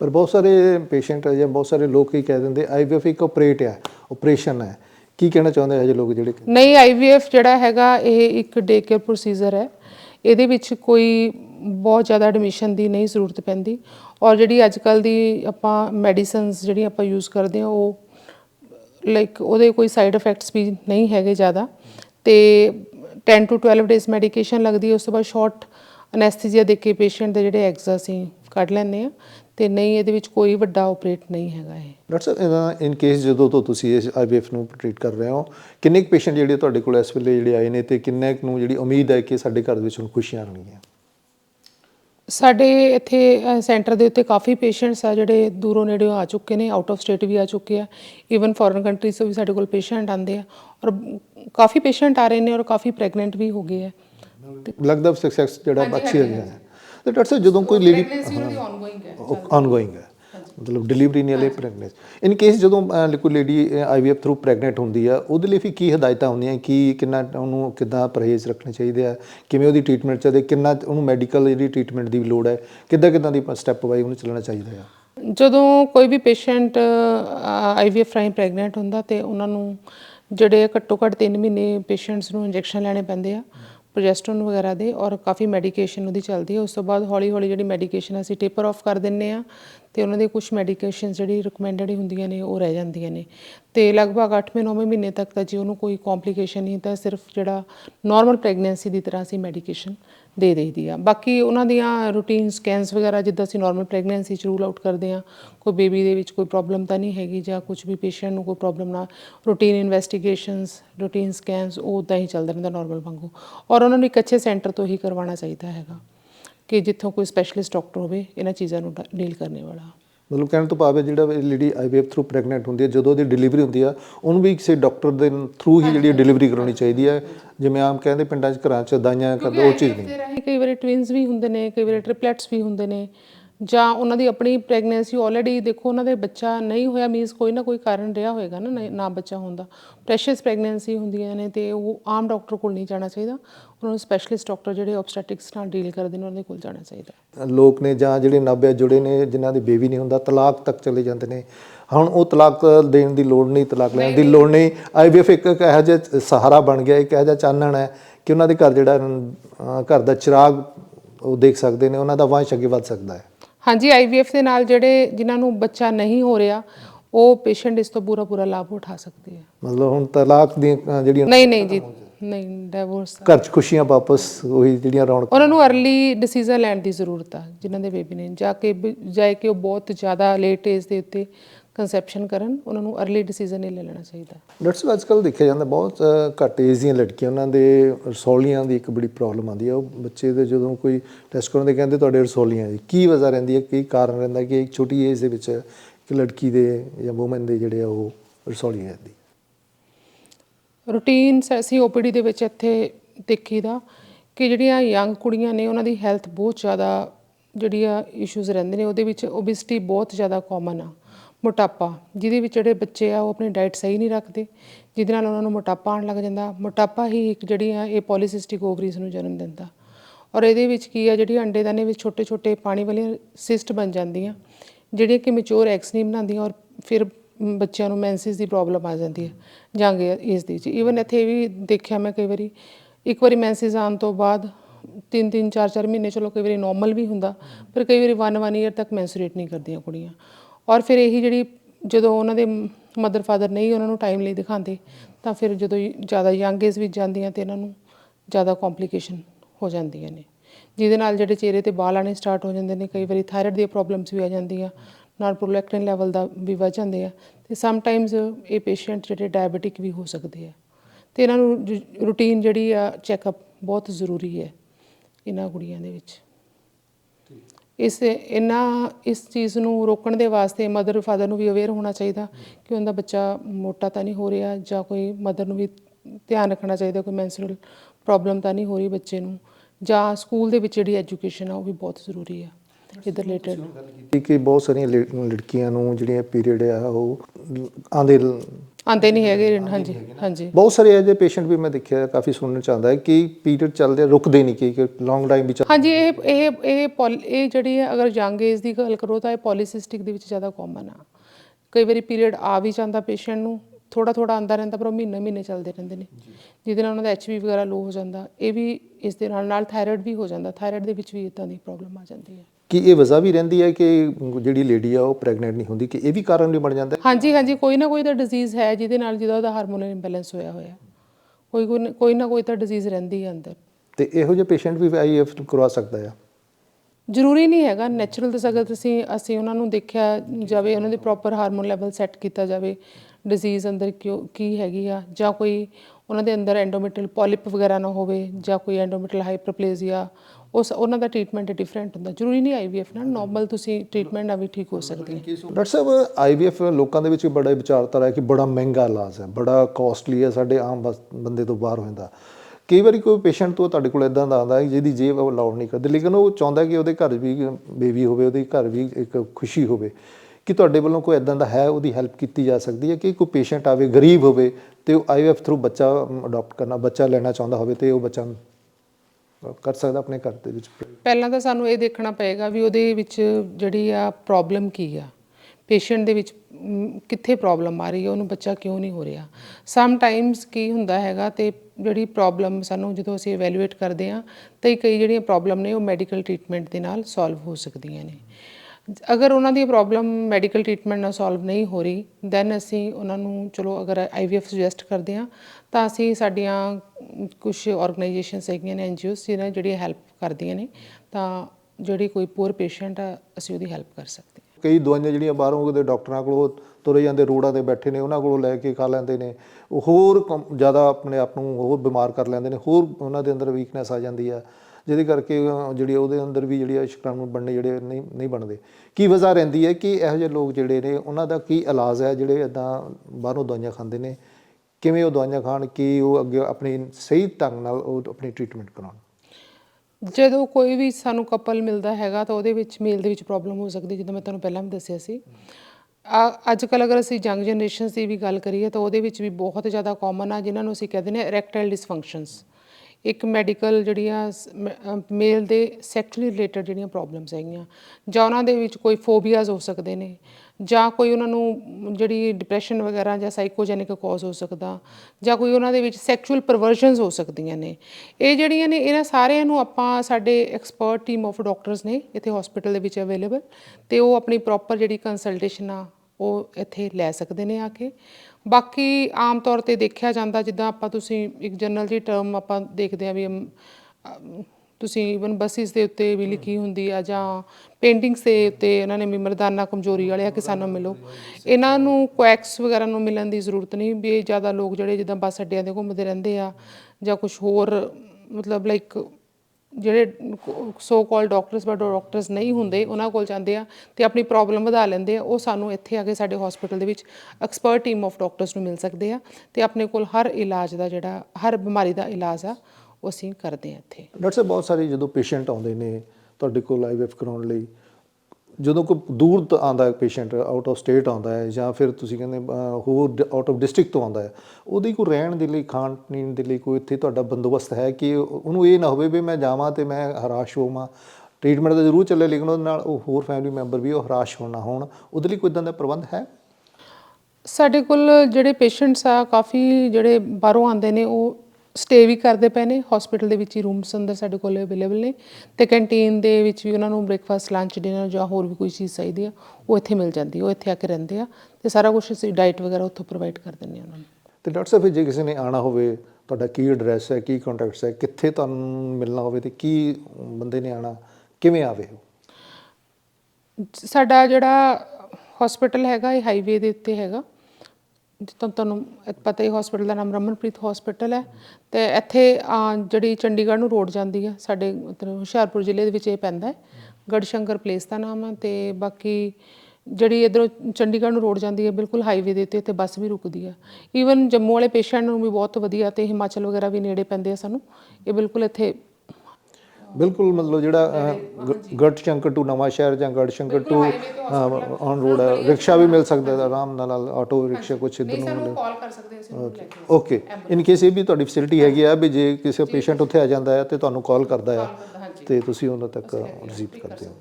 ਪਰ ਬਹੁਤ ਸਾਰੇ ਪੇਸ਼ੈਂਟ ਜਾਂ ਬਹੁਤ ਸਾਰੇ ਲੋਕ ਹੀ ਕਹਿ ਦਿੰਦੇ ਆਈਵੀਐਫ ਇੱਕ ਆਪਰੇਟ ਹੈ ਆਪਰੇਸ਼ਨ ਹੈ ਕੀ ਕਹਿਣਾ ਚਾਹੁੰਦੇ ਹੈ ਜੇ ਲੋਕ ਜਿਹੜੇ ਨਹੀਂ ਆਈਵੀਐਫ ਜਿਹੜਾ ਹੈਗਾ, ਇਹ ਇੱਕ ਡੇ ਕੇਅਰ ਪ੍ਰੋਸੀਜਰ ਹੈ। ਇਹਦੇ ਵਿੱਚ ਕੋਈ ਬਹੁਤ ਜ਼ਿਆਦਾ ਐਡਮਿਸ਼ਨ ਦੀ ਨਹੀਂ ਜ਼ਰੂਰਤ ਪੈਂਦੀ। ਔਰ ਜਿਹੜੀ ਅੱਜ ਕੱਲ ਦੀ ਆਪਾਂ ਮੈਡੀਸਿਨਸ ਜਿਹੜੀਆਂ ਆਪਾਂ ਯੂਜ਼ ਕਰਦੇ ਹਾਂ, ਉਹ ਲਾਈਕ ਉਹਦੇ ਕੋਈ ਸਾਈਡ ਇਫੈਕਟਸ ਵੀ ਨਹੀਂ ਹੈਗੇ ਜ਼ਿਆਦਾ। ਤੇ 10 ਟੂ 12 ਡੇਜ਼ ਮੈਡੀਕੇਸ਼ਨ ਲੱਗਦੀ ਹੈ, ਉਸ ਤੋਂ ਬਾਅਦ ਸ਼ਾਰਟ ਅਨੈਸਥੀਸੀਆ ਦੇ ਕੇ ਪੇਸ਼ੈਂਟ ਦੇ ਜਿਹੜੇ ਐਗਜ਼ ਅਸੀਂ ਕੱਢ ਲੈਂਦੇ ਆ ਤੇ ਨਹੀਂ ਇਹਦੇ ਵਿੱਚ ਕੋਈ ਵੱਡਾ ਆਪਰੇਟ ਨਹੀਂ ਹੈਗਾ ਇਹ। ਡਾਕਟਰ ਸਾਹਿਬ ਇਨ ਕੇਸ ਜਦੋਂ ਤੋਂ ਤੁਸੀਂ ਇਸ ਆਈਵੀਐਫ ਨੂੰ ਟ੍ਰੀਟ ਕਰ ਰਹੇ ਹੋ ਕਿੰਨੇ ਕੁ ਪੇਸ਼ੈਂਟ ਜਿਹੜੇ ਤੁਹਾਡੇ ਕੋਲ ਇਸ ਵੇਲੇ ਜਿਹੜੇ ਆਏ ਨੇ ਤੇ ਕਿੰਨੇ ਕੁ ਨੂੰ ਜਿਹੜੀ ਉਮੀਦ ਹੈ ਕਿ ਸਾਡੇ ਘਰ ਦੇ ਵਿੱਚ ਹੁਣ ਖੁਸ਼ੀਆਂ ਆਉਣਗੀਆਂ? ਸਾਡੇ ਇੱਥੇ ਸੈਂਟਰ ਦੇ ਉੱਤੇ ਕਾਫੀ ਪੇਸ਼ੈਂਟਸ ਆ ਜਿਹੜੇ ਦੂਰੋਂ ਨੇੜਿਓਂ ਆ ਚੁੱਕੇ ਨੇ ਆਊਟ ਆਫ ਸਟੇਟ ਵੀ ਆ ਚੁੱਕੇ ਆ। ਈਵਨ ਫੋਰਨ ਕੰਟਰੀਜ਼ ਤੋਂ ਵੀ ਸਾਡੇ ਕੋਲ ਪੇਸ਼ੈਂਟ ਆਉਂਦੇ ਆ। ਔਰ ਕਾਫੀ ਪੇਸ਼ੈਂਟ ਆ ਰਹੇ ਨੇ ਔਰ ਕਾਫੀ ਪ੍ਰੈਗਨੈਂਟ ਵੀ ਹੋ ਗਏ ਆ। ਲੱਗਦਾ ਸਕਸੈਸ ਜਿਹੜਾ ਅੱਛੀ ਹੋ ਗਿਆ ਹੈ। ਤੇ ਡਾਕਟਰ ਸਾਹਿਬ ਜਦੋਂ ਕੋਈ ਲੇਡੀ ਆਨਗੋਇੰਗ ਹੈ। ਆਨਗੋਇੰਗ ਹੈ ਮਤਲਬ ਡਿਲੀਵਰੀ ਨਹੀਂ ਹਲੇ ਪ੍ਰੈਗਨੈਂਸ ਇਨ ਕੇਸ ਜਦੋਂ ਕੋਈ ਲੇਡੀ ਆਈਵੀਐਫ ਥਰੂ ਪ੍ਰੈਗਨੈਂਟ ਹੁੰਦੀ ਆ ਉਹਦੇ ਲਈ ਫਿਰ ਕੀ ਹਦਾਇਤਾਂ ਹੁੰਦੀਆਂ ਕਿ ਕਿੰਨਾ ਉਹਨੂੰ ਕਿੱਦਾਂ ਪਰਹੇਜ਼ ਰੱਖਣੇ ਚਾਹੀਦੇ ਆ ਕਿਵੇਂ ਉਹਦੀ ਟ੍ਰੀਟਮੈਂਟ ਚਾਹੀਦੀ ਕਿੰਨਾ ਉਹਨੂੰ ਮੈਡੀਕਲ ਜਿਹੜੀ ਟ੍ਰੀਟਮੈਂਟ ਦੀ ਲੋੜ ਹੈ ਕਿੱਦਾਂ ਕਿੱਦਾਂ ਦੀ ਸਟੈਪ ਬਾਈ ਉਹਨੂੰ ਚੱਲਣਾ ਚਾਹੀਦਾ ਆ। ਜਦੋਂ ਕੋਈ ਵੀ ਪੇਸ਼ੈਂਟ ਆਈਵੀਐਫ ਰਾਹੀਂ ਪ੍ਰੈਗਨੈਂਟ ਹੁੰਦਾ ਤੇ ਉਹਨਾਂ ਨੂੰ ਜਿਹੜੇ ਘੱਟੋ ਘੱਟ 3 ਮਹੀਨੇ ਪੇਸ਼ੈਂਟਸ ਨੂੰ ਇੰਜੈਕਸ਼ਨ ਲੈਣੇ ਪੈਂਦੇ ਆ ਪ੍ਰੋਜੈਸਟਰੋਨ ਵਗੈਰਾ ਦੇ ਔਰ ਕਾਫੀ ਮੈਡੀਕੇਸ਼ਨ ਉਹਦੀ ਚੱਲਦੀ ਹੈ। ਉਸ ਤੋਂ ਬਾਅਦ ਹੌਲੀ ਹੌਲੀ ਜਿਹੜੀ ਮੈਡੀਕੇਸ਼ਨ ਅਸੀਂ ਟੇਪਰ ਆਫ ਕਰ ਦਿੰਨੇ ਆ ਤੇ ਉਹਨਾਂ ਦੇ ਕੁਝ ਮੈਡੀਕੇਸ਼ਨ ਜਿਹੜੀ ਰეკਮੈਂਡਡ ਹੁੰਦੀਆਂ ਨੇ ਉਹ ਰਹਿ ਜਾਂਦੀਆਂ ਨੇ। ਤੇ ਲਗਭਗ 8ਵੇਂ 9ਵੇਂ ਮਹੀਨੇ ਤੱਕ ਤਾਂ ਜੇ ਉਹਨੂੰ ਕੋਈ ਕੰਪਲਿਕੇਸ਼ਨ ਨਹੀਂ ਤਾਂ ਸਿਰਫ ਜਿਹੜਾ ਨਾਰਮਲ ਪ੍ਰੈਗਨੈਂਸੀ ਦੀ ਤਰ੍ਹਾਂ ਅਸੀਂ ਮੈਡੀਕੇਸ਼ਨ ਦੇ ਦੇਈਦੀ ਆ। ਬਾਕੀ ਉਹਨਾਂ ਦੀਆਂ ਰੂਟੀਨ ਸਕੈਨਸ ਵਗੈਰਾ, ਜਿੱਦਾਂ ਅਸੀਂ ਨਾਰਮਲ ਪ੍ਰੈਗਨੈਂਸੀ ਚ ਰੂਲ ਆਊਟ ਕਰਦੇ ਆ ਕੋਈ ਬੇਬੀ ਦੇ ਵਿੱਚ ਕੋਈ ਪ੍ਰੋਬਲਮ ਤਾਂ ਨਹੀਂ ਹੈਗੀ ਜਾਂ ਕੁਝ ਵੀ ਪੇਸ਼ੈਂਟ ਨੂੰ ਕੋਈ ਪ੍ਰੋਬਲਮ ਨਾ ਰੂਟੀਨ ਇਨਵੈਸਟੀਗੇਸ਼ਨਸ ਰੂਟੀਨ ਸਕੈਨਸ ਉਹ ਉਦਾਂ ਹੀ ਚੱਲਦਾ ਰਹਿੰਦਾ ਨਾਰਮਲ ਵਾਂਗੂ। ਔਰ ਉਹਨਾਂ ਨੂੰ ਇੱਕ ਅੱਛੇ ਸੈਂਟਰ ਤੋਂ ਹੀ ਕਰਵਾਉਣਾ ਚਾਹੀਦਾ ਹੈਗਾ ਕਿ ਜਿੱਥੋਂ ਕੋਈ ਸਪੈਸ਼ਲਿਸਟ ਡਾਕਟਰ ਹੋਵੇ, ਇਹਨਾਂ ਚੀਜ਼ਾਂ ਨੂੰ ਡੀਲ ਕਰਨੇ ਵਾਲਾ। ਮਤਲਬ ਕਹਿਣ ਤੋਂ ਭਾਵ ਹੈ ਜਿਹੜਾ ਲੇਡੀ ਆਈਵੀਐਫ ਥਰੂ ਪ੍ਰੈਗਨੈਂਟ ਹੁੰਦੀ ਹੈ ਜਦੋਂ ਉਹਦੀ ਡਿਲੀਵਰੀ ਹੁੰਦੀ ਆ ਉਹਨੂੰ ਵੀ ਕਿਸੇ ਡਾਕਟਰ ਦੇ ਥਰੂ ਹੀ ਜਿਹੜੀ ਡਿਲੀਵਰੀ ਕਰਾਉਣੀ ਚਾਹੀਦੀ ਹੈ। ਜਿਵੇਂ ਆਮ ਕਹਿੰਦੇ ਪਿੰਡਾਂ 'ਚ ਘਰਾਂ 'ਚ ਦਾਈਆਂ ਕਰਦੇ ਉਹ ਚੀਜ਼ ਨਹੀਂ ਕਈ ਵਾਰੀ ਟਵਿਨਸ ਵੀ ਹੁੰਦੇ ਨੇ ਕਈ ਵਾਰੀ ਟ੍ਰਿਪਲੇਟਸ ਵੀ ਹੁੰਦੇ ਨੇ। ਜਾਂ ਉਹਨਾਂ ਦੀ ਆਪਣੀ ਪ੍ਰੈਗਨੈਂਸੀ ਆਲਰੇਡੀ ਦੇਖੋ ਉਹਨਾਂ ਦੇ ਬੱਚਾ ਨਹੀਂ ਹੋਇਆ ਮੀਨਸ ਕੋਈ ਨਾ ਕੋਈ ਕਾਰਨ ਰਿਹਾ ਹੋਏਗਾ ਨਾ ਨਾ ਬੱਚਾ ਹੁੰਦਾ। ਪ੍ਰੈਸ਼ੀਅਸ ਪ੍ਰੈਗਨੈਂਸੀ ਹੁੰਦੀਆਂ ਨੇ ਤੇ ਉਹ ਆਮ ਡਾਕਟਰ ਕੋਲ ਨਹੀਂ ਜਾਣਾ ਚਾਹੀਦਾ। ਉਹਨਾਂ ਨੂੰ ਸਪੈਸ਼ਲਿਸਟ ਡਾਕਟਰ ਜਿਹੜੇ ਆਬਸਟੈਟਿਕਸ ਨਾਲ ਡੀਲ ਕਰਦੇ ਨੇ ਉਹਨਾਂ ਦੇ ਕੋਲ ਜਾਣਾ ਚਾਹੀਦਾ। ਲੋਕ ਨੇ ਜਾਂ ਜਿਹੜੇ ਨਾਭੇ ਜੁੜੇ ਨੇ ਜਿਨ੍ਹਾਂ ਦੀ ਬੇਬੀ ਨਹੀਂ ਹੁੰਦਾ ਤਲਾਕ ਤੱਕ ਚਲੇ ਜਾਂਦੇ ਨੇ। ਹੁਣ ਉਹ ਤਲਾਕ ਦੇਣ ਦੀ ਲੋੜ ਨਹੀਂ ਤਲਾਕ ਲੈਣ ਦੀ ਲੋੜ ਨਹੀਂ। ਆਈਵੀਐਫ ਇੱਕ ਇੱਕ ਇਹੋ ਜਿਹਾ ਸਹਾਰਾ ਬਣ ਗਿਆ ਇੱਕ ਇਹੋ ਜਿਹਾ ਚਾਨਣ ਹੈ ਕਿ ਉਹਨਾਂ ਦੇ ਘਰ ਜਿਹੜਾ ਘਰ ਦਾ ਚਿਰਾਗ ਉਹ ਦੇਖ ਸਕਦੇ ਨੇ ਉਹਨਾਂ ਦਾ ਵੰਸ਼ ਅੱਗੇ ਵੱਧ ਸਕਦਾ ਹੈ। ਹਾਂਜੀ ਆਈਵੀਐਫ ਦੇ ਨਾਲ ਜਿਹੜੇ ਜਿਨ੍ਹਾਂ ਨੂੰ ਬੱਚਾ ਨਹੀਂ ਹੋ ਰਿਹਾ ਉਹ ਪੇਸ਼ੈਂਟ ਇਸ ਤੋਂ ਪੂਰਾ ਪੂਰਾ ਲਾਭ ਉਠਾ ਸਕਦੇ ਆ। ਮਤਲਬ ਹੁਣ ਤਲਾਕ ਦੀਆਂ ਜਿਹੜੀਆਂ ਨਹੀਂ ਨਹੀਂ ਜੀ ਨਹੀਂ ਡਿਵੋਰਸ ਘਰ 'ਚ ਖੁਸ਼ੀਆਂ ਵਾਪਸ ਉਹੀ ਜਿਹੜੀਆਂ ਰੌਣਕ ਉਹਨਾਂ ਨੂੰ ਅਰਲੀ ਡਿਸੀਜਨ ਲੈਣ ਦੀ ਜ਼ਰੂਰਤ ਆ ਜਿਨ੍ਹਾਂ ਦੇ ਬੇਬੀ ਨੇ। ਜਾ ਕੇ ਜਾਏ ਕਿ ਉਹ ਬਹੁਤ ਜ਼ਿਆਦਾ ਲੇਟ ਏਜ ਦੇ ਉੱਤੇ ਕਨਸੈਪਸ਼ਨ ਕਰਨ ਉਹਨਾਂ ਨੂੰ ਅਰਲੀ ਡਿਸੀਜਨ ਹੀ ਲੈ ਲੈਣਾ ਚਾਹੀਦਾ। ਡਾਕਟਰ ਸਾਹਿਬ ਅੱਜਕੱਲ ਦੇਖਿਆ ਜਾਂਦਾ ਬਹੁਤ ਘੱਟ ਏਜ ਦੀਆਂ ਲੜਕੀਆਂ ਉਹਨਾਂ ਦੇ ਰਸੌਲੀਆਂ ਦੀ ਇੱਕ ਬੜੀ ਪ੍ਰੋਬਲਮ ਆਉਂਦੀ ਹੈ ਉਹ ਬੱਚੇ ਦੇ ਜਦੋਂ ਕੋਈ ਟੈਸਟ ਕਰਾਉਂਦੇ ਕਹਿੰਦੇ ਤੁਹਾਡੇ ਰਸੌਲੀਆਂ ਜੀ। ਕੀ ਵਜ੍ਹਾ ਰਹਿੰਦੀ ਹੈ ਕੀ ਕਾਰਨ ਰਹਿੰਦਾ ਕਿ ਇੱਕ ਛੋਟੀ ਏਜ ਦੇ ਵਿੱਚ ਇੱਕ ਲੜਕੀ ਦੇ ਜਾਂ ਔਮਨ ਦੇ ਜਿਹੜੇ ਆ ਉਹ ਰਸੌਲੀ ਰਹਿੰਦੀ। ਰੂਟੀਨ ਅਸੀਂ ਓਪੀਡੀ ਦੇ ਵਿੱਚ ਇੱਥੇ ਦੇਖੀਦਾ ਕਿ ਜਿਹੜੀਆਂ ਯੰਗ ਕੁੜੀਆਂ ਨੇ ਉਹਨਾਂ ਦੀ ਹੈਲਥ ਬਹੁਤ ਜ਼ਿਆਦਾ ਜਿਹੜੀਆਂ ਇਸ਼ੂਜ਼ ਰਹਿੰਦੇ ਨੇ ਉਹਦੇ ਵਿੱਚ ਓਬਿਸਿਟੀ ਬਹੁਤ ਜ਼ਿਆਦਾ ਕਾਮਨ ਆ। ਮੋਟਾਪਾ, ਜਿਹਦੇ ਵਿੱਚ ਜਿਹੜੇ ਬੱਚੇ ਆ ਉਹ ਆਪਣੀ ਡਾਈਟ ਸਹੀ ਨਹੀਂ ਰੱਖਦੇ, ਜਿਹਦੇ ਨਾਲ ਉਹਨਾਂ ਨੂੰ ਮੋਟਾਪਾ ਆਉਣ ਲੱਗ ਜਾਂਦਾ। ਮੋਟਾਪਾ ਹੀ ਇੱਕ ਜਿਹੜੀ ਆ ਇਹ ਪੋਲੀਸਿਸਟਿਕ ਓਵਰੀਜ਼ ਨੂੰ ਜਨਮ ਦਿੰਦਾ। ਔਰ ਇਹਦੇ ਵਿੱਚ ਕੀ ਆ, ਜਿਹੜੀ ਅੰਡੇਦਾਨੇ ਵਿੱਚ ਛੋਟੇ ਛੋਟੇ ਪਾਣੀ ਵਾਲੀਆਂ ਸਿਸਟ ਬਣ ਜਾਂਦੀਆਂ, ਜਿਹੜੀਆਂ ਕਿ ਮੈਚੁਰ ਐਗਸ ਨਹੀਂ ਬਣਾਉਂਦੀਆਂ ਔਰ ਫਿਰ ਬੱਚਿਆਂ ਨੂੰ ਮੈਂਸਿਸ ਦੀ ਪ੍ਰੋਬਲਮ ਆ ਜਾਂਦੀ ਹੈ ਜੰਗ ਇਸ ਦੇ ਵਿੱਚ ਈਵਨ ਇੱਥੇ ਵੀ ਦੇਖਿਆ ਮੈਂ ਕਈ ਵਾਰੀ, ਇੱਕ ਵਾਰੀ ਮੈਂਸਿਸ ਆਉਣ ਤੋਂ ਬਾਅਦ ਤਿੰਨ ਤਿੰਨ, ਚਾਰ ਚਾਰ ਮਹੀਨੇ ਚਲੋ ਕਈ ਵਾਰੀ ਨਾਰਮਲ ਵੀ ਹੁੰਦਾ, ਪਰ ਕਈ ਵਾਰੀ 1 1 ਈਅਰ ਤੱਕ ਮੈਂਸੂਰੇਟ ਨਹੀਂ ਕਰਦੀਆਂ ਕੁੜੀਆਂ। ਔਰ ਫਿਰ ਇਹੀ ਜਿਹੜੀ ਜਦੋਂ ਉਹਨਾਂ ਦੇ ਮਦਰ ਫਾਦਰ ਨਹੀਂ ਉਹਨਾਂ ਨੂੰ ਟਾਈਮ ਲਈ ਦਿਖਾਉਂਦੇ, ਤਾਂ ਫਿਰ ਜਦੋਂ ਜ਼ਿਆਦਾ ਯੰਗ ਏਜ ਵਿੱਚ ਜਾਂਦੀਆਂ ਤੇ ਇਹਨਾਂ ਨੂੰ ਜ਼ਿਆਦਾ ਕੰਪਲਿਕੇਸ਼ਨ ਹੋ ਜਾਂਦੀਆਂ ਨੇ। ਜਿਹਦੇ ਨਾਲ ਜਿਹੜੇ ਚਿਹਰੇ ਤੇ ਬਾਲ ਆਣੇ ਸਟਾਰਟ ਹੋ ਜਾਂਦੇ ਨੇ, ਕਈ ਵਾਰੀ ਥਾਇਰਾਇਡ ਦੀਆਂ ਪ੍ਰੋਬਲਮਸ ਵੀ ਆ ਜਾਂਦੀਆਂ, ਨਾਲ ਪ੍ਰੋਲੈਕਟਿਨ ਲੈਵਲ ਦਾ ਵੀ ਵੱਧ ਜਾਂਦੇ ਆ, ਤੇ ਸਮ ਟਾਈਮਸ ਇਹ ਪੇਸ਼ੈਂਟ ਜਿਹੜੇ ਡਾਇਬੀਟਿਕ ਵੀ ਹੋ ਸਕਦੇ ਆ। ਤੇ ਇਹਨਾਂ ਨੂੰ ਰੂਟੀਨ ਜਿਹੜੀ ਆ ਚੈੱਕਅਪ ਬਹੁਤ ਜ਼ਰੂਰੀ ਹੈ, ਇਹਨਾਂ ਕੁੜੀਆਂ ਦੇ ਵਿੱਚ। ਇਸ ਇਹਨਾਂ ਇਸ ਚੀਜ਼ ਨੂੰ ਰੋਕਣ ਦੇ ਵਾਸਤੇ ਮਦਰ ਫਾਦਰ ਨੂੰ ਵੀ ਅਵੇਅਰ ਹੋਣਾ ਚਾਹੀਦਾ ਕਿ ਉਹਦਾ ਬੱਚਾ ਮੋਟਾ ਤਾਂ ਨਹੀਂ ਹੋ ਰਿਹਾ ਜਾਂ ਕੋਈ ਮਦਰ ਨੂੰ ਵੀ ਧਿਆਨ ਰੱਖਣਾ ਚਾਹੀਦਾ, ਕੋਈ ਮੈਂਸੂਰਲ ਪ੍ਰੋਬਲਮ ਤਾਂ ਨਹੀਂ ਹੋ ਰਹੀ ਬੱਚੇ ਨੂੰ ਜਾਂ ਸਕੂਲ ਦੇ ਵਿੱਚ ਜਿਹੜੀ ਐਜੂਕੇਸ਼ਨ ਆ ਉਹ ਵੀ ਬਹੁਤ ਜ਼ਰੂਰੀ ਆ। ਇਹਦੇ ਰਿਲੇਟਡ ਕਿ ਕਿ ਬਹੁਤ ਸਾਰੀਆਂ ਲੜ- ਲੜਕੀਆਂ ਨੂੰ ਜਿਹੜੀਆਂ ਪੀਰੀਅਡ ਆ ਉਹ ਆਂਦੇ ਆਂਦੇ ਨਹੀਂ ਹੈਗੇ ਹਾਂਜੀ ਹਾਂਜੀ। ਬਹੁਤ ਸਾਰੇ ਇਹੋ ਜਿਹੇ ਪੇਸ਼ੈਂਟ ਵੀ ਮੈਂ ਦੇਖਿਆ ਕਾਫੀ ਸੁਣਨ ਚ ਆਉਂਦਾ ਹੈ ਕਿ ਪੀਰੀਅਡ ਚੱਲਦੇ ਰੁਕਦੇ ਨਹੀਂ ਕਿ ਲੌਂਗ ਟਾਈਮ ਵੀ ਚੱਲ ਹਾਂਜੀ ਇਹ ਇਹ ਇਹ ਇਹ ਜਿਹੜੀ ਹੈ ਅਗਰ ਯੰਗ ਏਜ ਦੀ ਗੱਲ ਕਰੋ ਤਾਂ ਇਹ ਪੋਲੀਸਿਸਟਿਕ ਦੇ ਵਿੱਚ ਜ਼ਿਆਦਾ ਕਾਮਨ ਆ। ਕਈ ਵਾਰੀ ਪੀਰੀਅਡ ਆ ਵੀ ਜਾਂਦਾ ਪੇਸ਼ੈਂਟ ਨੂੰ ਥੋੜਾ ਥੋੜਾ ਆਂਦਾ ਰਹਿੰਦਾ ਪਰ ਉਹ ਮਹੀਨੇ ਮਹੀਨੇ ਚੱਲਦੇ ਰਹਿੰਦੇ ਨੇ। ਜਿਹਦੇ ਨਾਲ ਉਹਨਾਂ ਦਾ ਐਚਬੀ ਵਗੈਰਾ ਲੋ ਹੋ ਜਾਂਦਾ ਇਹ ਵੀ ਇਸ ਦੇ ਨਾਲ ਨਾਲ ਥਾਇਰਾਇਡ ਵੀ ਹੋ ਜਾਂਦਾ ਥਾਇਰਾਇਡ ਦੇ ਵਿੱਚ ਵੀ ਇਦਾਂ ਦੀ ਪ੍ਰੋਬਲਮ ਆ ਜਾਂਦੀ ਹੈ। ਕਿ ਇਹ ਵਜ੍ਹਾ ਵੀ ਰਹਿੰਦੀ ਹੈ ਕਿ ਜਿਹੜੀ ਲੇਡੀ ਆ ਉਹ ਪ੍ਰੈਗਨੈਂਟ ਨਹੀਂ ਹੁੰਦੀ ਕਿ ਇਹ ਵੀ ਕਾਰਨ ਵੀ ਬਣ ਜਾਂਦਾ ਹੈ? ਹਾਂਜੀ ਹਾਂਜੀ ਕੋਈ ਨਾ ਕੋਈ ਤਾਂ ਡਿਜ਼ੀਜ਼ ਹੈ ਜਿਹਦੇ ਨਾਲ ਜਿਹਦਾ ਉਹਦਾ ਹਾਰਮੋਨਲ ਇੰਬੈਲੈਂਸ ਹੋਇਆ ਹੋਇਆ। ਕੋਈ ਕੋਈ ਨਾ- ਕੋਈ ਤਾਂ ਡਿਜ਼ੀਜ਼ ਰਹਿੰਦੀ ਹੈ ਅੰਦਰ। ਤੇ ਇਹੋ ਜਿਹੇ ਪੇਸ਼ੈਂਟ ਵੀ ਆਈਐਫ ਕਰਵਾ ਸਕਦਾ ਆ? ਜ਼ਰੂਰੀ ਨਹੀਂ ਹੈਗਾ ਨੈਚੁਰਲ ਤੇ ਅਗਰ ਤੁਸੀਂ ਅਸੀਂ ਉਹਨਾਂ ਨੂੰ ਦੇਖਿਆ ਜਾਵੇ ਉਹਨਾਂ ਦੇ ਪ੍ਰੋਪਰ ਹਾਰਮੋਨ ਲੈਵਲ ਸੈੱਟ ਕੀਤਾ ਜਾਵੇ ਡਿਜ਼ੀਜ਼ ਅੰਦਰ ਕਿਉਂ ਕੀ ਹੈਗੀ ਆ ਜਾਂ ਕੋਈ ਉਹਨਾਂ ਦੇ ਅੰਦਰ ਐਂਡੋਮੈਟਰੀਅਲ ਪੋਲਿਪ ਵਗੈਰਾ ਨਾ ਹੋਵੇ ਜਾਂ ਕੋਈ ਐਂਡੋਮੈਟਰੀਅਲ ਹਾਈਪਰਪਲੇਜ਼ੀਆ ਉਸ ਉਹਨਾਂ ਦਾ ਟ੍ਰੀਟਮੈਂਟ ਡਿਫਰੈਂਟ ਹੁੰਦਾ। ਜ਼ਰੂਰੀ ਨਹੀਂ ਆਈਵੀਐਫ ਨਾਲ ਨਾਰਮਲ ਤੁਸੀਂ ਟ੍ਰੀਟਮੈਂਟ ਨਾਲ ਵੀ ਠੀਕ ਹੋ ਸਕਦੇ ਹੋ। ਡਾਕਟਰ ਸਾਹਿਬ ਆਈਵੀਐਫ ਲੋਕਾਂ ਦੇ ਵਿੱਚ ਬੜਾ ਵਿਚਾਰਧਾਰਾ ਹੈ ਕਿ ਬੜਾ ਮਹਿੰਗਾ ਇਲਾਜ ਹੈ, ਬੜਾ ਕਾਸਟਲੀ ਹੈ, ਸਾਡੇ ਆਮ ਬਸ- ਬੰਦੇ ਤੋਂ ਬਾਹਰ ਹੋ ਜਾਂਦਾ। ਕਈ ਵਾਰੀ ਕੋਈ ਪੇਸ਼ੈਂਟ ਤੋਂ ਤੁਹਾਡੇ ਕੋਲ ਇਦਾਂ ਦਾ ਆਉਂਦਾ ਜਿਹਦੀ ਜੇਬ ਉਹ ਅਲਾਉਡ ਨਹੀਂ ਕਰਦੇ, ਲੇਕਿਨ ਉਹ ਚਾਹੁੰਦਾ ਕਿ ਉਹਦੇ ਘਰ ਵੀ ਬੇਬੀ ਹੋਵੇ, ਉਹਦੇ ਘਰ ਵੀ ਇੱਕ ਖੁਸ਼ੀ ਹੋਵੇ। ਕਿ ਤੁਹਾਡੇ ਵੱਲੋਂ ਕੋਈ ਇਦਾਂ ਦਾ ਹੈ, ਉਹਦੀ ਹੈਲਪ ਕੀਤੀ ਜਾ ਸਕਦੀ ਹੈ ਕਿ ਕੋਈ ਪੇਸ਼ੈਂਟ ਆਵੇ, ਗਰੀਬ ਹੋਵੇ ਤੇ ਉਹ ਆਈਵੀਐਫ ਥਰੂ ਬੱਚਾ ਅਡਾਪਟ ਕਰਨਾ, ਬੱਚਾ ਲੈਣਾ ਚਾਹੁੰਦਾ ਹੋਵੇ ਤੇ ਉਹ ਬੱਚਾ ਕਰ ਸਕਦਾ ਆਪਣੇ ਘਰ ਦੇ ਵਿੱਚ। ਪਹਿਲਾਂ ਤਾਂ ਸਾਨੂੰ ਇਹ ਦੇਖਣਾ ਪਏਗਾ ਵੀ ਉਹਦੇ ਵਿੱਚ ਜਿਹੜੀ ਆ ਪ੍ਰੋਬਲਮ ਕੀ ਆ। ਪੇਸ਼ੈਂਟ ਦੇ ਵਿੱਚ ਕਿੱਥੇ ਪ੍ਰੋਬਲਮ ਆ ਰਹੀ ਹੈ ਉਹਨੂੰ ਬੱਚਾ ਕਿਉਂ ਨਹੀਂ ਹੋ ਰਿਹਾ? ਸਮ ਟਾਈਮਸ ਕੀ ਹੁੰਦਾ ਹੈਗਾ ਤੇ ਜਿਹੜੀ ਪ੍ਰੋਬਲਮ ਸਾਨੂੰ ਜਦੋਂ ਅਸੀਂ ਇਵੈਲੂਏਟ ਕਰਦੇ ਆ ਤੇ ਕਈ ਜਿਹੜੀਆਂ ਪ੍ਰੋਬਲਮ ਨੇ ਉਹ ਮੈਡੀਕਲ ਟ੍ਰੀਟਮੈਂਟ ਦੇ ਨਾਲ ਸੋਲਵ ਹੋ ਸਕਦੀਆਂ ਨੇ। ਅਗਰ ਉਹਨਾਂ ਦੀ ਪ੍ਰੋਬਲਮ ਮੈਡੀਕਲ ਟ੍ਰੀਟਮੈਂਟ ਨਾਲ ਸੋਲਵ ਨਹੀਂ ਹੋ ਰਹੀ ਦੈਨ ਅਸੀਂ ਉਹਨਾਂ ਨੂੰ ਚਲੋ ਅਗਰ ਆਈਵੀਐਫ ਸੁਜੈਸਟ ਕਰਦੇ ਆ ਤਾਂ ਅਸੀਂ ਸਾਡੀਆਂ ਕੁਝ ਆਰਗੇਨਾਈਜੇਸ਼ਨਸ ਹੈਗੀਆਂ ਨੇ ਐਨਜੀਓਸ ਜਿਹਨਾਂ ਜਿਹੜੀਆਂ ਹੈਲਪ ਕਰਦੀਆਂ ਨੇ, ਤਾਂ ਜਿਹੜੀ ਕੋਈ ਪੂਰ ਪੇਸ਼ੈਂਟ ਆ, ਅਸੀਂ ਉਹਦੀ ਹੈਲਪ ਕਰ ਸਕਦੇ ਹਾਂ। ਕਈ ਦਵਾਈਆਂ ਜਿਹੜੀਆਂ ਬਾਹਰੋਂ ਉਹਦੇ ਡਾਕਟਰਾਂ ਕੋਲੋਂ ਤੁਰੇ ਜਾਂਦੇ, ਰੋਡਾਂ ਤੇ ਬੈਠੇ ਨੇ, ਉਹਨਾਂ ਕੋਲੋਂ ਲੈ ਕੇ ਖਾ ਲੈਂਦੇ ਨੇ। ਉਹ ਹੋਰ ਕਮ- ਜ਼ਿਆਦਾ ਆਪਣੇ ਆਪ ਨੂੰ ਹੋਰ ਬਿਮਾਰ ਕਰ ਲੈਂਦੇ ਨੇ, ਹੋਰ ਉਹਨਾਂ ਦੇ ਅੰਦਰ ਵੀਕਨੈਸ ਆ ਜਾਂਦੀ ਆ। ਜਿਹਦੇ ਕਰਕੇ ਜਿਹੜੀ ਉਹਦੇ ਅੰਦਰ ਵੀ ਜਿਹੜੀ ਸ਼ੁਕਰਾਣੂ ਬਣਨੇ ਜਿਹੜੇ ਨਹੀਂ ਨਹੀਂ ਬਣਦੇ। ਕੀ ਵਜ੍ਹਾ ਰਹਿੰਦੀ ਹੈ ਕਿ ਇਹੋ ਜਿਹੇ ਲੋਕ ਜਿਹੜੇ ਨੇ, ਉਹਨਾਂ ਦਾ ਕੀ ਇਲਾਜ ਹੈ ਜਿਹੜੇ ਇਦਾਂ ਬਾਹਰੋਂ ਦਵਾਈਆਂ ਖਾਂਦੇ ਨੇ? ਕਿਵੇਂ ਉਹ ਦਵਾਈਆਂ ਖਾਣ, ਕਿ ਉਹ ਅੱਗੇ ਆਪਣੀ ਸਹੀ ਢੰਗ ਨਾਲ ਉਹ ਆਪਣੀ ਟ੍ਰੀਟਮੈਂਟ ਕਰਾਉਣ? ਜਦੋਂ ਕੋਈ ਵੀ ਸਾਨੂੰ ਕਪਲ ਮਿਲਦਾ ਹੈਗਾ, ਤਾਂ ਉਹਦੇ ਵਿੱਚ ਮੇਲ ਦੇ ਵਿੱਚ ਪ੍ਰੋਬਲਮ ਹੋ ਸਕਦੀ ਜਿੱਦਾਂ ਮੈਂ ਤੁਹਾਨੂੰ ਪਹਿਲਾਂ ਵੀ ਦੱਸਿਆ ਸੀ। ਅੱਜ ਕੱਲ ਅਗਰ ਅਸੀਂ ਯੰਗ ਜਨਰੇਸ਼ਨਸ ਦੀ ਵੀ ਗੱਲ ਕਰੀਏ, ਤਾਂ ਉਹਦੇ ਵਿੱਚ ਵੀ ਬਹੁਤ ਜ਼ਿਆਦਾ ਕਾਮਨ ਆ, ਜਿਨ੍ਹਾਂ ਨੂੰ ਅਸੀਂ ਕਹਿੰਦੇ ਨੇ ਇਰੈਕਟਾਈਲ ਡਿਸਫੰਕਸ਼ਨਸ ਇੱਕ ਮੈਡੀਕਲ ਜਿਹੜੀਆਂ ਮੇਲ ਦੇ ਸੈਕਸ਼ੂਅਲੀ ਰਿਲੇਟਡ ਜਿਹੜੀਆਂ ਪ੍ਰੋਬਲਮਸ ਹੈਗੀਆਂ, ਜਾਂ ਉਹਨਾਂ ਦੇ ਵਿੱਚ ਕੋਈ ਫੋਬੀਆਜ਼ ਹੋ ਸਕਦੇ ਨੇ, ਜਾਂ ਕੋਈ ਉਹਨਾਂ ਨੂੰ ਜਿਹੜੀ ਡਿਪਰੈਸ਼ਨ ਵਗੈਰਾ ਜਾਂ ਸਾਈਕੋਜੈਨਿਕ ਕਾਜ਼ ਹੋ ਸਕਦਾ, ਜਾਂ ਕੋਈ ਉਹਨਾਂ ਦੇ ਵਿੱਚ ਸੈਕਸ਼ੂਅਲ ਪਰਵਰਜਨਸ ਹੋ ਸਕਦੀਆਂ ਨੇ। ਇਹ ਜਿਹੜੀਆਂ ਨੇ, ਇਹਨਾਂ ਸਾਰਿਆਂ ਨੂੰ ਆਪਾਂ ਸਾਡੇ ਐਕਸਪਰਟ ਟੀਮ ਆਫ ਡਾਕਟਰਸ ਨੇ ਇੱਥੇ ਹਸਪੀਟਲ ਦੇ ਵਿੱਚ ਅਵੇਲੇਬਲ ਤੇ ਉਹ ਆਪਣੀ ਪ੍ਰੋਪਰ ਜਿਹੜੀ ਕੰਸਲਟੇਸ਼ਨ ਆ, ਉਹ ਇੱਥੇ ਲੈ ਸਕਦੇ ਨੇ ਆ ਕੇ। ਬਾਕੀ ਆਮ ਤੌਰ ਤੇ ਦੇਖਿਆ ਜਾਂਦਾ, ਜਿੱਦਾਂ ਆਪਾਂ ਤੁਸੀਂ ਇੱਕ ਜਨਰਲ ਜੀ ਟਰਮ ਆਪਾਂ ਦੇਖਦੇ ਆ ਵੀ ਤੁਸੀਂ ਇਵਨ ਬੱਸਿਸ ਦੇ ਉੱਤੇ ਵੀ ਲਿਖੀ ਹੁੰਦੀ ਆ ਜਾਂ ਪੇਂਟਿੰਗਸ ਦੇ ਉੱਤੇ ਇਹਨਾਂ ਨੇ ਵੀ ਮਰਦਾਨਾ ਕਮਜ਼ੋਰੀ ਵਾਲੇ ਆ ਕਿ ਸਾਨੂੰ ਮਿਲੋ। ਇਹਨਾਂ ਨੂੰ ਕੁਐਕਸ ਵਗੈਰਾ ਨੂੰ ਮਿਲਣ ਦੀ ਜ਼ਰੂਰਤ ਨਹੀਂ ਵੀ ਇਹ ਜ਼ਿਆਦਾ ਲੋਕ ਜਿਹੜੇ ਜਿੱਦਾਂ ਬੱਸ ਅੱਡਿਆਂ ਦੇ ਘੁੰਮਦੇ ਰਹਿੰਦੇ ਆ ਜਾਂ ਕੁਝ ਹੋਰ, ਮਤਲਬ ਲਾਈਕ ਜਿਹੜੇ so called doctors but doctors ਨਹੀਂ ਹੁੰਦੇ, ਉਹਨਾਂ ਕੋਲ ਜਾਂਦੇ ਆ ਤੇ ਆਪਣੀ ਪ੍ਰੋਬਲਮ ਵਧਾ ਲੈਂਦੇ ਆ, ਉਹ ਸਾਨੂੰ ਇੱਥੇ ਆ ਕੇ ਸਾਡੇ ਹਸਪੀਟਲ ਦੇ ਵਿੱਚ ਐਕਸਪਰਟ ਟੀਮ ਆਫ ਡਾਕਟਰਸ ਨੂੰ ਮਿਲ ਸਕਦੇ ਆ ਤੇ ਆਪਣੇ ਕੋਲ ਹਰ ਇਲਾਜ ਦਾ ਜਿਹੜਾ, ਹਰ ਬਿਮਾਰੀ ਦਾ ਇਲਾਜ ਆ, ਉਹ ਅਸੀਂ ਕਰਦੇ ਆ ਇੱਥੇ। ਡਾਕਟਰ ਸਾਹਿਬ, ਬਹੁਤ ਸਾਰੇ ਜਦੋਂ ਪੇਸ਼ੈਂਟ ਆਉਂਦੇ ਨੇ, ਤੁਹਾਡੇ ਕੋਲ ਆਈਵੀਐਫ ਕਰਾਉਣ ਲਈ ਜਦੋਂ ਕੋਈ ਦੂਰ ਤੋਂ ਆਉਂਦਾ ਪੇਸ਼ੈਂਟ ਆਊਟ ਆਫ ਸਟੇਟ ਆਉਂਦਾ ਹੈ ਜਾਂ ਫਿਰ ਤੁਸੀਂ ਕਹਿੰਦੇ ਹੋਰ ਆਊਟ ਆਫ ਡਿਸਟ੍ਰਿਕਟ ਤੋਂ ਆਉਂਦਾ ਹੈ, ਉਹਦੀ ਕੋਈ ਰਹਿਣ ਦੇ ਲਈ, ਖਾਣ ਪੀਣ ਦੇ ਲਈ ਕੋਈ ਇੱਥੇ ਤੁਹਾਡਾ ਬੰਦੋਬਸਤ ਹੈ ਕਿ ਉਹਨੂੰ ਇਹ ਨਾ ਹੋਵੇ ਵੀ ਮੈਂ ਜਾਵਾਂ ਤੇ ਮੈਂ ਹਰਾਸ਼ ਹੋਵਾਂ। ਟ੍ਰੀਟਮੈਂਟ ਤਾਂ ਜ਼ਰੂਰ ਚੱਲੇ, ਲੇਕਿਨ ਉਹਦੇ ਨਾਲ ਉਹ ਹੋਰ ਫੈਮਿਲੀ ਮੈਂਬਰ ਵੀ ਉਹ ਹਰਾਸ਼ ਹੋਣਾ ਹੋਣ। ਉਹਦੇ ਲਈ ਕੋਈ ਇਦਾਂ ਦਾ ਪ੍ਰਬੰਧ ਹੈ? ਸਾਡੇ ਕੋਲ ਜਿਹੜੇ ਪੇਸ਼ੈਂਟਸ ਆ, ਕਾਫੀ ਜਿਹੜੇ ਬਾਹਰੋਂ ਆਉਂਦੇ ਨੇ, ਉਹ ਸਟੇ ਵੀ ਕਰਦੇ ਪਏ ਨੇ ਹਸਪੀਟਲ ਦੇ ਵਿੱਚ ਹੀ ਰੂਮਸ ਅੰਦਰ ਸਾਡੇ ਕੋਲ ਅਵੇਲੇਬਲ ਨੇ ਤੇ ਕੈਂਟੀਨ ਦੇ ਵਿੱਚ ਵੀ ਉਹਨਾਂ ਨੂੰ ਬ੍ਰੇਕਫਾਸਟ ਲੰਚ ਡਿਨਰ ਜਾਂ ਹੋਰ ਵੀ ਕੋਈ ਚੀਜ਼ ਚਾਹੀਦੀ ਆ ਉਹ ਇੱਥੇ ਮਿਲ ਜਾਂਦੀ ਉਹ ਇੱਥੇ ਆ ਕੇ ਰਹਿੰਦੇ ਆ ਤੇ ਸਾਰਾ ਕੁਝ ਅਸੀਂ ਡਾਈਟ ਵਗੈਰਾ ਉੱਥੋਂ ਪ੍ਰੋਵਾਈਡ ਕਰ ਦਿੰਦੇ ਆ ਉਹਨਾਂ ਨੂੰ। ਤੇ ਡਾਕਟਰ ਸਾਹਿਬ ਜੇ ਕਿਸੇ ਨੇ ਆਣਾ ਹੋਵੇ ਤੁਹਾਡਾ ਕੀ ਐਡਰੈਸ ਹੈ ਕੀ ਕੰਟੈਕਟਸ ਹੈ ਕਿੱਥੇ ਤੁਹਾਨੂੰ ਮਿਲਣਾ ਹੋਵੇ ਤੇ ਕੀ ਬੰਦੇ ਨੇ ਆਣਾ ਕਿਵੇਂ ਆਵੇ ਸਾਡਾ ਜਿਹੜਾ ਹਸਪੀਟਲ ਹੈਗਾ ਇਹ ਹਾਈਵੇ ਦੇ ਉੱਤੇ ਹੈਗਾ। ਜਿੱਥੋਂ ਤੁਹਾਨੂੰ ਪਤਾ ਹੀ ਹਸਪੀਟਲ ਦਾ ਨਾਮ ਰਮਨਪ੍ਰੀਤ ਹਸਪੀਟਲ ਹੈ। ਤੇ ਇੱਥੇ ਜਿਹੜੀ ਚੰਡੀਗੜ੍ਹ ਨੂੰ ਰੋਡ ਜਾਂਦੀ ਹੈ, ਸਾਡੇ ਮਤਲਬ ਹੁਸ਼ਿਆਰਪੁਰ ਜ਼ਿਲ੍ਹੇ ਦੇ ਵਿੱਚ ਇਹ ਪੈਂਦਾ ਹੈ। ਗੜਸ਼ੰਕਰ ਪਲੇਸ ਦਾ ਨਾਮ ਹੈ ਤੇ ਬਾਕੀ ਜਿਹੜੀ ਇਧਰੋਂ ਚੰਡੀਗੜ੍ਹ ਨੂੰ ਰੋਡ ਜਾਂਦੀ ਹੈ, ਬਿਲਕੁਲ ਹਾਈਵੇ ਦੇ ਉੱਤੇ ਤੇ ਬੱਸ ਵੀ ਰੁਕਦੀ ਹੈ। ਈਵਨ ਜੰਮੂ ਵਾਲੇ ਪੇਸ਼ੈਂਟ ਨੂੰ ਵੀ ਬਹੁਤ ਵਧੀਆ ਤੇ ਹਿਮਾਚਲ ਵਗੈਰਾ ਵੀ ਨੇੜੇ ਪੈਂਦੇ ਆ ਸਾਨੂੰ। ਇਹ ਬਿਲਕੁਲ ਇੱਥੇ ਬਿਲਕੁਲ ਮਤਲਬ ਜਿਹੜਾ ਗੜਸ਼ੰਕਰ ਟੂ ਨਵਾਂ ਸ਼ਹਿਰ ਜਾਂ ਗੜਸ਼ੰਕਰ ਟੂ ਔਨ ਰੋਡ ਹੈ ਰਿਕਸ਼ਾ ਵੀ ਮਿਲ ਸਕਦਾ ਹੈ ਆਰਾਮ ਨਾਲ ਆਟੋ ਰਿਕਸ਼ਾ ਕੁਛ ਇਧਰ ਨੂੰ ਮਿਲੇ। ਕਾਲ ਕਰ ਸਕਦੇ ਅਸੀਂ ਓਕੇ ਇਨ ਕੇਸ ਇਹ ਵੀ ਤੁਹਾਡੀ ਫੈਸਿਲਿਟੀ ਹੈਗੀ ਆ ਵੀ ਜੇ ਕਿਸੇ ਪੇਸ਼ੈਂਟ ਉੱਥੇ ਆ ਜਾਂਦਾ ਹੈ ਤੇ ਤੁਹਾਨੂੰ ਕਾਲ ਕਰਦਾ ਹੈ ਤੇ ਤੁਸੀਂ ਉਹਨਾਂ ਤੱਕ ਰਿਸੀਵ ਕਰਦੇ ਹੋ।